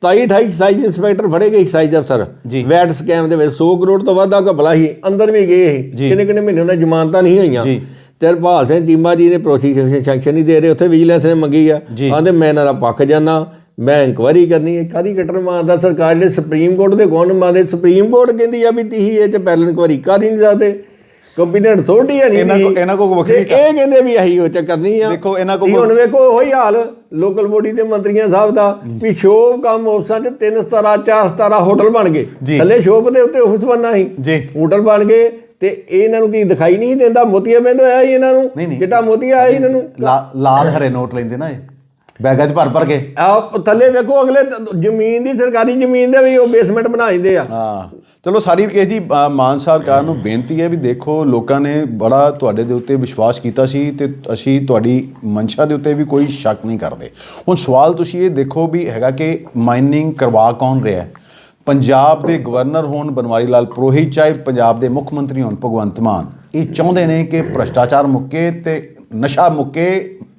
27 28 ਐਕਸਾਈਜ਼ ਇੰਸਪੈਕਟਰ ਫੜੇ ਗਏ ਐਕਸਾਈਜ਼ ਅਫਸਰ ਜੀ। ਵੈਟ ਸਕੈਮ ਦੇ ਵਿੱਚ 100 ਕਰੋੜ ਤੋਂ ਵੱਧ ਦਾ ਘਪਲਾ ਸੀ ਅੰਦਰ ਵੀ ਗਏ ਕਿੰਨੇ ਕਿੰਨੇ ਮਹੀਨੇ ਉਹਨਾਂ ਜ਼ਮਾਨਤਾਂ ਨਹੀਂ ਹੋਈਆਂ। ਜੀ। ਤੇ ਹਰਪਾਲ ਸਿੰਘ ਚੀਮਾ ਜੀ ਨੇ ਪ੍ਰੋਸੀਕਿਊਸ਼ਨ ਸੈਂਕਸ਼ਨ ਨਹੀਂ ਦੇ ਰਹੇ ਉੱਥੇ ਵਿਜੀਲੈਂਸ ਨੇ ਮੰਗੀ ਆ। ਆਂਦੇ ਮੈਂ ਇਹਨਾਂ ਦਾ ਪੱਖ ਜਾਨਾ ਮੈਂ ਇਨਕੁਆਇਰੀ ਕਰਨੀ ਹੈ ਕਾਦੀ ਕਟਰ ਮਾਰਦਾ ਸਰਕਾਰ ਜਿਹੜੇ ਸੁਪਰੀਮ ਕੋਰਟ ਦੇ ਕੌਣ ਮਾਰਦੇ ਸੁਪਰੀਮ ਕੋਰਟ ਕਹਿੰਦੀ ਆ ਵੀ ਤੁਸੀਂ ਇਹ ਚ ਪੈਰਲਲ ਇਨਕੁਆਇਰੀ ਕਰ ਹੀ ਨਹੀਂ ਸਕਦੇ ਕੰਪੀਟੈਂਟ ਅਥਾਰਟੀ ਹੈ ਨਹੀਂ ਇਹਨਾਂ ਦੀ। ਇਹਨਾਂ ਵੱਖਰੀ ਤੇ ਇਹ ਕਹਿੰਦੇ ਵੀ ਅਸੀਂ ਉਹ ਚ ਕਰਨੀ ਆ ਦੇਖੋ, ਇਹਨਾਂ ਤੁਸੀਂ ਹੁਣ ਵੇਖੋ ਉਹੀ ਹਾਲ ਲੋਕਲ ਬੋਡੀ ਦੇ ਮੰਤਰੀਆਂ ਸਾਹਿਬ ਦਾ ਵੀ ਸ਼ੋਭ ਕੰਮ ਆਫਿਸਾਂ ਚ ਤਿੰਨ ਸਤਾਰਾ ਚਾਰ ਸਤਾਰਾ ਹੋਟਲ ਬਣ ਗਏ। ਥੱਲੇ ਸ਼ੋਭ ਦੇ ਉੱਤੇ ਆਫਿਸ ਬਣਨਾ ਸੀ ਜੀ। ਹੋਟਲ ਬਣ ਗਏ ਤੇ ਇਹ ਇਹਨਾਂ ਨੂੰ ਕੀ ਦਿਖਾਈ ਨਹੀਂ ਦਿੰਦਾ? ਮੋਤੀਆ ਬਿੰਦ ਹੋਇਆ ਸੀ ਇਹਨਾਂ ਨੂੰ। ਚਿੱਟਾ ਮੋਤੀਆ ਆਇਆ ਇਹਨਾਂ ਨੂੰ? ਲਾਲ ਹਰੇ ਨੋਟ ਲੈਂਦੇ ਨਾ ਇਹ। ਬੈਗਾਂ 'ਚ ਭਰ ਭਰ ਕੇ। ਆ ਥੱਲੇ ਵੇਖੋ ਅਗਲੇ ਜ਼ਮੀਨ ਦੀ ਸਰਕਾਰੀ ਜ਼ਮੀਨ ਦੇ ਵੀ ਉਹ ਬੇਸਮੈਂਟ ਬਣਾ ਦਿੰਦੇ ਆ। ਹਾਂ। ਚਲੋ ਸਾਡੀ ਰਕੇਸ਼ ਜੀ ਮਾਨ ਸਰਕਾਰ ਨੂੰ ਬੇਨਤੀ ਹੈ ਵੀ ਦੇਖੋ ਲੋਕਾਂ ਨੇ ਬੜਾ ਤੁਹਾਡੇ ਦੇ ਉੱਤੇ ਵਿਸ਼ਵਾਸ ਕੀਤਾ ਸੀ ਤੇ ਅਸੀਂ ਤੁਹਾਡੀ ਮਨਸ਼ਾ ਦੇ ਉੱਤੇ ਵੀ ਕੋਈ ਸ਼ੱਕ ਨਹੀਂ ਕਰਦੇ। ਹੁਣ ਸਵਾਲ ਤੁਸੀਂ ਇਹ ਦੇਖੋ ਵੀ ਹੈਗਾ ਕਿ ਮਾਈਨਿੰਗ ਕਰਵਾ ਕੌਣ ਰਿਹਾ ਹੈ? ਪੰਜਾਬ ਦੇ ਗਵਰਨਰ ਹੋਣ ਬਨਵਾਰੀ ਲਾਲ ਪੁਰੋਹਿਤ, ਚਾਹੇ ਪੰਜਾਬ ਦੇ ਮੁੱਖ ਮੰਤਰੀ ਹੋਣ ਭਗਵੰਤ ਮਾਨ। ਇਹ ਚਾਹੁੰਦੇ ਨੇ ਕਿ ਭ੍ਰਸ਼ਟਾਚਾਰ ਮੁੱਕੇ ਤੇ ਨਸ਼ਾ ਮੁੱਕੇ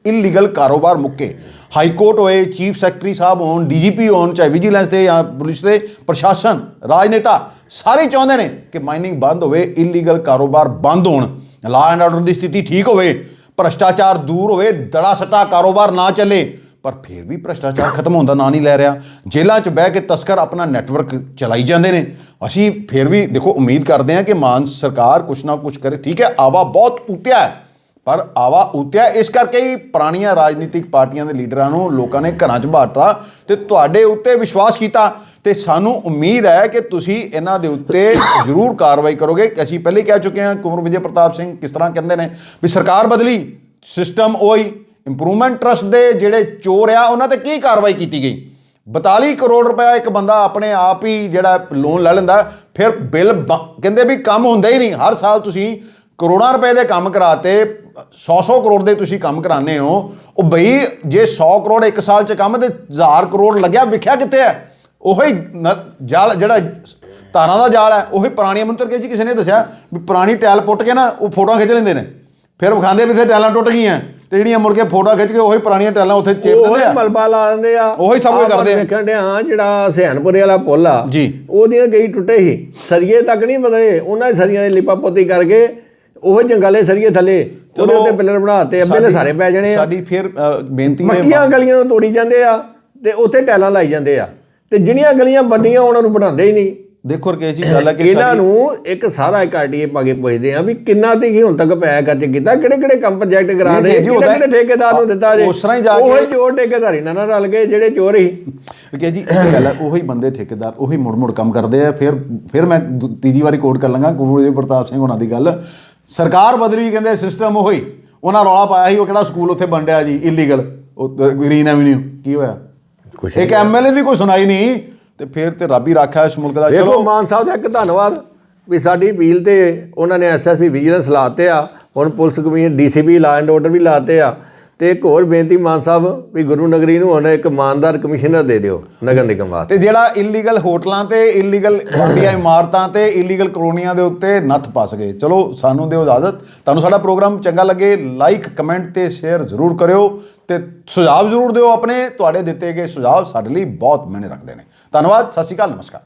ਇਲੀਗਲ ਕਾਰੋਬਾਰ ਮੁੱਕੇ। ਹਾਈ ਕੋਰਟ ਹੋਏ ਚੀਫ ਸੈਕਟਰੀ ਸਾਹਿਬ ਹੋਣ ਡੀਜੀਪੀ ਹੋਣ, ਚਾਹੇ ਵਿਜੀਲੈਂਸ ਦੇ ਜਾਂ ਪੁਲਿਸ ਦੇ ਪ੍ਰਸ਼ਾਸਨ, ਰਾਜਨੇਤਾ, ਸਾਰੇ ਚਾਹੁੰਦੇ ਨੇ ਕਿ ਮਾਈਨਿੰਗ ਬੰਦ ਹੋਵੇ ਇਲੀਗਲ ਕਾਰੋਬਾਰ ਬੰਦ ਹੋਣ। ਲਾ ਐਂਡ ਆਰਡਰ ਦੀ ਸਥਿਤੀ ਠੀਕ ਹੋਵੇ, ਭ੍ਰਸ਼ਟਾਚਾਰ ਦੂਰ ਹੋਵੇ, ਦੜਾ ਸੱਟਾ ਕਾਰੋਬਾਰ ਨਾ ਚੱਲੇ। ਪਰ ਫਿਰ ਵੀ ਭ੍ਰਸ਼ਟਾਚਾਰ ਖਤਮ ਹੋਣ ਦਾ ਨਾਂ ਨਹੀਂ ਲੈ ਰਿਹਾ। ਜੇਲ੍ਹਾਂ 'ਚ ਬਹਿ ਕੇ ਤਸਕਰ ਆਪਣਾ ਨੈਟਵਰਕ ਚਲਾਈ ਜਾਂਦੇ ਨੇ। ਅਸੀਂ ਫਿਰ ਵੀ ਦੇਖੋ, ਉਮੀਦ ਕਰਦੇ ਹਾਂ ਕਿ ਮਾਨ ਸਰਕਾਰ ਕੁਛ ਨਾ ਕੁਛ ਕਰੇ। ਠੀਕ ਹੈ, ਆਵਾ ਬਹੁਤ ਉਤਿਆ ਹੈ, ਪਰ ਆਵਾ ਉਤਿਆ ਇਸ ਕਰਕੇ ਹੀ ਪੁਰਾਣੀਆਂ ਰਾਜਨੀਤਿਕ ਪਾਰਟੀਆਂ ਦੇ ਲੀਡਰਾਂ ਨੂੰ ਲੋਕਾਂ ਨੇ ਘਰਾਂ 'ਚ ਬਾਟਤਾ ਤੇ ਤੁਹਾਡੇ ਉੱਤੇ ਵਿਸ਼ਵਾਸ ਕੀਤਾ। ਤੇ ਸਾਨੂੰ ਉਮੀਦ ਹੈ ਕਿ ਤੁਸੀਂ ਇਹਨਾਂ ਦੇ ਉੱਤੇ ਜ਼ਰੂਰ ਕਾਰਵਾਈ ਕਰੋਗੇ। ਅਸੀਂ ਪਹਿਲੇ ਕਹਿ ਚੁੱਕੇ ਹਾਂ, ਕੁਮਰ ਵਿਜੇ ਪ੍ਰਤਾਪ ਸਿੰਘ ਕਿਸ ਤਰ੍ਹਾਂ ਕਹਿੰਦੇ ਨੇ ਵੀ ਸਰਕਾਰ ਬਦਲੀ ਸਿਸਟਮ ਉਹੀ ਇੰਪਰੂਵਮੈਂਟ ਟਰਸਟ ਦੇ ਜਿਹੜੇ ਚੋਰ ਆ, ਉਹਨਾਂ ਤੇ ਕੀ ਕਾਰਵਾਈ ਕੀਤੀ ਗਈ? 42 ਕਰੋੜ ਰੁਪਇਆ ਇੱਕ ਬੰਦਾ ਆਪਣੇ ਆਪ ਹੀ ਜਿਹੜਾ ਲੋਨ ਲੈ ਲੈਂਦਾ, ਫਿਰ ਬਿੱਲ ਬ- ਕਹਿੰਦੇ ਵੀ ਕੰਮ ਹੁੰਦਾ ਹੀ ਨਹੀਂ। ਹਰ ਸਾਲ ਤੁਸੀਂ ਕਰੋੜਾਂ ਰੁਪਏ ਦੇ ਕੰਮ ਕਰਾਤੇ 100-100 ਕਰੋੜ ਦੇ ਤੁਸੀਂ ਕੰਮ ਕਰਾਉਂਦੇ ਹੋ। ਉਹ ਬਈ, ਜੇ 100 ਕਰੋੜ ਇੱਕ ਸਾਲ 'ਚ ਕੰਮ ਤੇ 1000 ਕਰੋੜ ਲੱਗਿਆ, ਵਿਖਿਆ ਕਿੱਥੇ ਹੈ? ਉਹੀ ਨ- ਜਾਲ ਜਿਹੜਾ ਤਾਰਾਂ ਦਾ ਜਾਲ ਹੈ, ਉਹੀ ਪੁਰਾਣੀ ਮੰਤਰ ਕੇ ਜੀ, ਕਿਸੇ ਨੇ ਦੱਸਿਆ ਵੀ ਪੁਰਾਣੀ ਟੈਲ ਪੁੱਟ ਕੇ ਨਾ, ਉਹ ਫੋਟੋਆਂ ਖਿੱਚ ਲੈਂਦੇ ਨੇ। ਫਿਰ ਵਿਖਾਉਂਦੇ ਵੀ ਇੱਥੇ ਟੈਲਾਂ ਟੁੱਟ ਗਈਆਂ। ਤੇ ਜਿਹੜੀਆਂ ਮੁੜ ਕੇ ਫੋਟੋਆਂ ਖਿੱਚ ਕੇ ਉਹੀ ਪੁਰਾਣੀਆਂ ਟੈਲਾਂ ਉੱਥੇ ਚੇਪ ਦਿੰਦੇ ਆ। ਮਲਬਾ ਲਾ ਦਿੰਦੇ ਆ। ਉਹੀ ਸਭ ਕੁਝ ਕਰਦੇ ਆ। ਵੇਖਣ ਡਿਆ ਹਾਂ ਜਿਹੜਾ ਸਿਆਨਪੁਰੇ ਵਾਲਾ ਪੁੱਲ ਆ ਜੀ। ਉਹਦੀਆਂ ਕਈ ਟੁੱਟੇ ਸੀ। ਸਰੀਏ ਤੱਕ ਨਹੀਂ ਬਦਲੇ ਉਹਨਾਂ ਦੇ ਸਰੀਆਂ ਦੀ ਲਿਪਾ ਪੋਤੀ ਕਰਕੇ ਉਹ ਜੰਗਾਲੇ ਸਰੀਏ ਥੱਲੇ ਉਹਦੇ ਉੱਤੇ ਪਿੱਲਰ ਬਣਾਤੇ ਅੱਬੇ ਸਾਰੇ ਪੈ ਜਾਣੇ ਆ। ਸਾਡੀ ਫਿਰ ਬੇਨਤੀ ਹੈ ਮੱਕੀਆਂ ਗਲੀਆਂ ਨੂੰ ਤੋੜੀ ਜਾਂਦੇ ਆ ਤੇ ਉੱਥੇ ਟੈਲਾਂ ਲਾਈ ਜਾਂਦੇ ਆ। ਤੇ ਜਿਹੜੀਆਂ ਗਲੀਆਂ ਬੰਦੀਆਂ ਉਹਨਾਂ ਨੂੰ ਬਣਾਉਂਦੇ ਹੀ ਨਹੀਂ। ਦੇਖੋ ਰਕੇਸ਼ ਜੀ ਗੱਲ ਹੈ ਕਿ ਇਹਨਾਂ ਨੂੰ ਇੱਕ ਸਾਰਾ ਇੱਕ ਆਰਟੀਏ ਪਾ ਕੇ ਪੁੱਛਦੇ ਆ ਵੀ ਕਿੰਨਾ ਤੇ ਕੀ ਹੁਣ ਤੱਕ ਪੈਸਾ ਖਰਚ ਕੀਤਾ ਕਿਹੜੇ ਕਿਹੜੇ ਕੰਮ ਪ੍ਰੋਜੈਕਟ ਕਰਾ ਰਹੇ ਕਿਹੜੇ ਠੇਕੇਦਾਰ ਨੂੰ ਦਿੱਤਾ ਜੇ। ਉਸ ਤਰ੍ਹਾਂ ਹੀ ਜਾ ਕੇ- ਉਹ ਚੋਰ ਠੇਕੇਦਾਰੀ ਨਾਲ ਨਾ ਰਲ ਗਏ ਜਿਹੜੇ ਚੋਰ ਸੀ ਕਿ ਜੀ ਇਹ ਗੱਲ ਹੈ ਉਹੀ ਬੰਦੇ ਠੇਕੇਦਾਰ ਉਹੀ ਮੁੜ ਮੁੜ ਕੰਮ ਕਰਦੇ ਆ। ਫਿਰ ਫਿਰ ਮੈਂ ਤੀਜੀ ਵਾਰੀ ਕੋਟ ਕਰ ਲਾਂਗਾ ਕੁਮਰ ਪ੍ਰਤਾਪ ਸਿੰਘ ਹੋਣਾ ਦੀ ਗੱਲ। ਸਰਕਾਰ ਬਦਲੀ ਕਹਿੰਦੇ ਸਿਸਟਮ ਉਹੀ। ਉਹਨਾਂ ਰੌਲਾ ਪਾਇਆ ਸੀ ਉਹ ਕਿਹੜਾ ਸਕੂਲ ਉੱਥੇ ਰਿਹਾ ਜੀ ਇਲੀਗਲ ਗ੍ਰੀਨ ਐਵਨਿਊ ਕੀ ਹੋਇਆ? ਇੱਕ ਐਮਐਲਏ ਦੀ ਕੋਈ ਸੁਣਾਈ ਨਹੀਂ। ਤੇ ਫਿਰ ਤੇ ਰੱਬ ਹੀ ਰਾਖਾ ਇਸ ਮੁਲਕ ਦਾ। ਚਲੋ। ਮਾਨ ਸਾਹਿਬ ਦਾ ਇੱਕ ਧੰਨਵਾਦ ਵੀ ਸਾਡੀ ਅਪੀਲ ਤੇ ਉਹਨਾਂ ਨੇ ਐਸਐਸਪੀ ਵਿਜੀਲੈਂਸ ਲਾਤੇ ਆ ਹੁਣ police commission DCP law and order ਵੀ ਲਾਤੇ ਆ। ਤੇ ਇੱਕ ਹੋਰ ਬੇਨਤੀ ਮਾਨ ਸਾਹਿਬ ਵੀ ਗੁਰੂ ਨਗਰੀ ਨੂੰ ਹੁਣ ਇੱਕ ਇਮਾਨਦਾਰ ਕਮਿਸ਼ਨਰ ਦੇ ਦਿਓ ਨਗਰ ਨਿਗਮ ਵਾਸਤੇ। ਤੇ ਜਿਹੜਾ ਇਲੀਗਲ ਹੋਟਲਾਂ ਤੇ ਇਲੀਗਲ ਵੱਡੀਆਂ ਇਮਾਰਤਾਂ ਤੇ ਇਲੀਗਲ ਕਲੋਨੀਆਂ ਦੇ ਉੱਤੇ ਨੱਥ ਪਸ ਗਏ। ਚਲੋ ਸਾਨੂੰ ਦਿਓ ਇਜਾਜ਼ਤ। ਤੁਹਾਨੂੰ ਸਾਡਾ ਪ੍ਰੋਗਰਾਮ ਚੰਗਾ ਲੱਗੇ ਲਾਈਕ ਕਮੈਂਟ ਤੇ ਸ਼ੇਅਰ ਜ਼ਰੂਰ ਕਰਿਓ ਤੇ ਸੁਝਾਅ ਜ਼ਰੂਰ ਦਿਓ ਆਪਣੇ। ਤੁਹਾਡੇ ਦਿੱਤੇ ਗਏ ਸੁਝਾਅ ਸਾਡੇ ਲਈ ਬਹੁਤ ਮਾਇਨੇ ਰੱਖਦੇ ਨੇ। ਧੰਨਵਾਦ ਸਤਿ ਸ਼੍ਰੀ ਅਕਾਲ ਨਮਸਕਾਰ।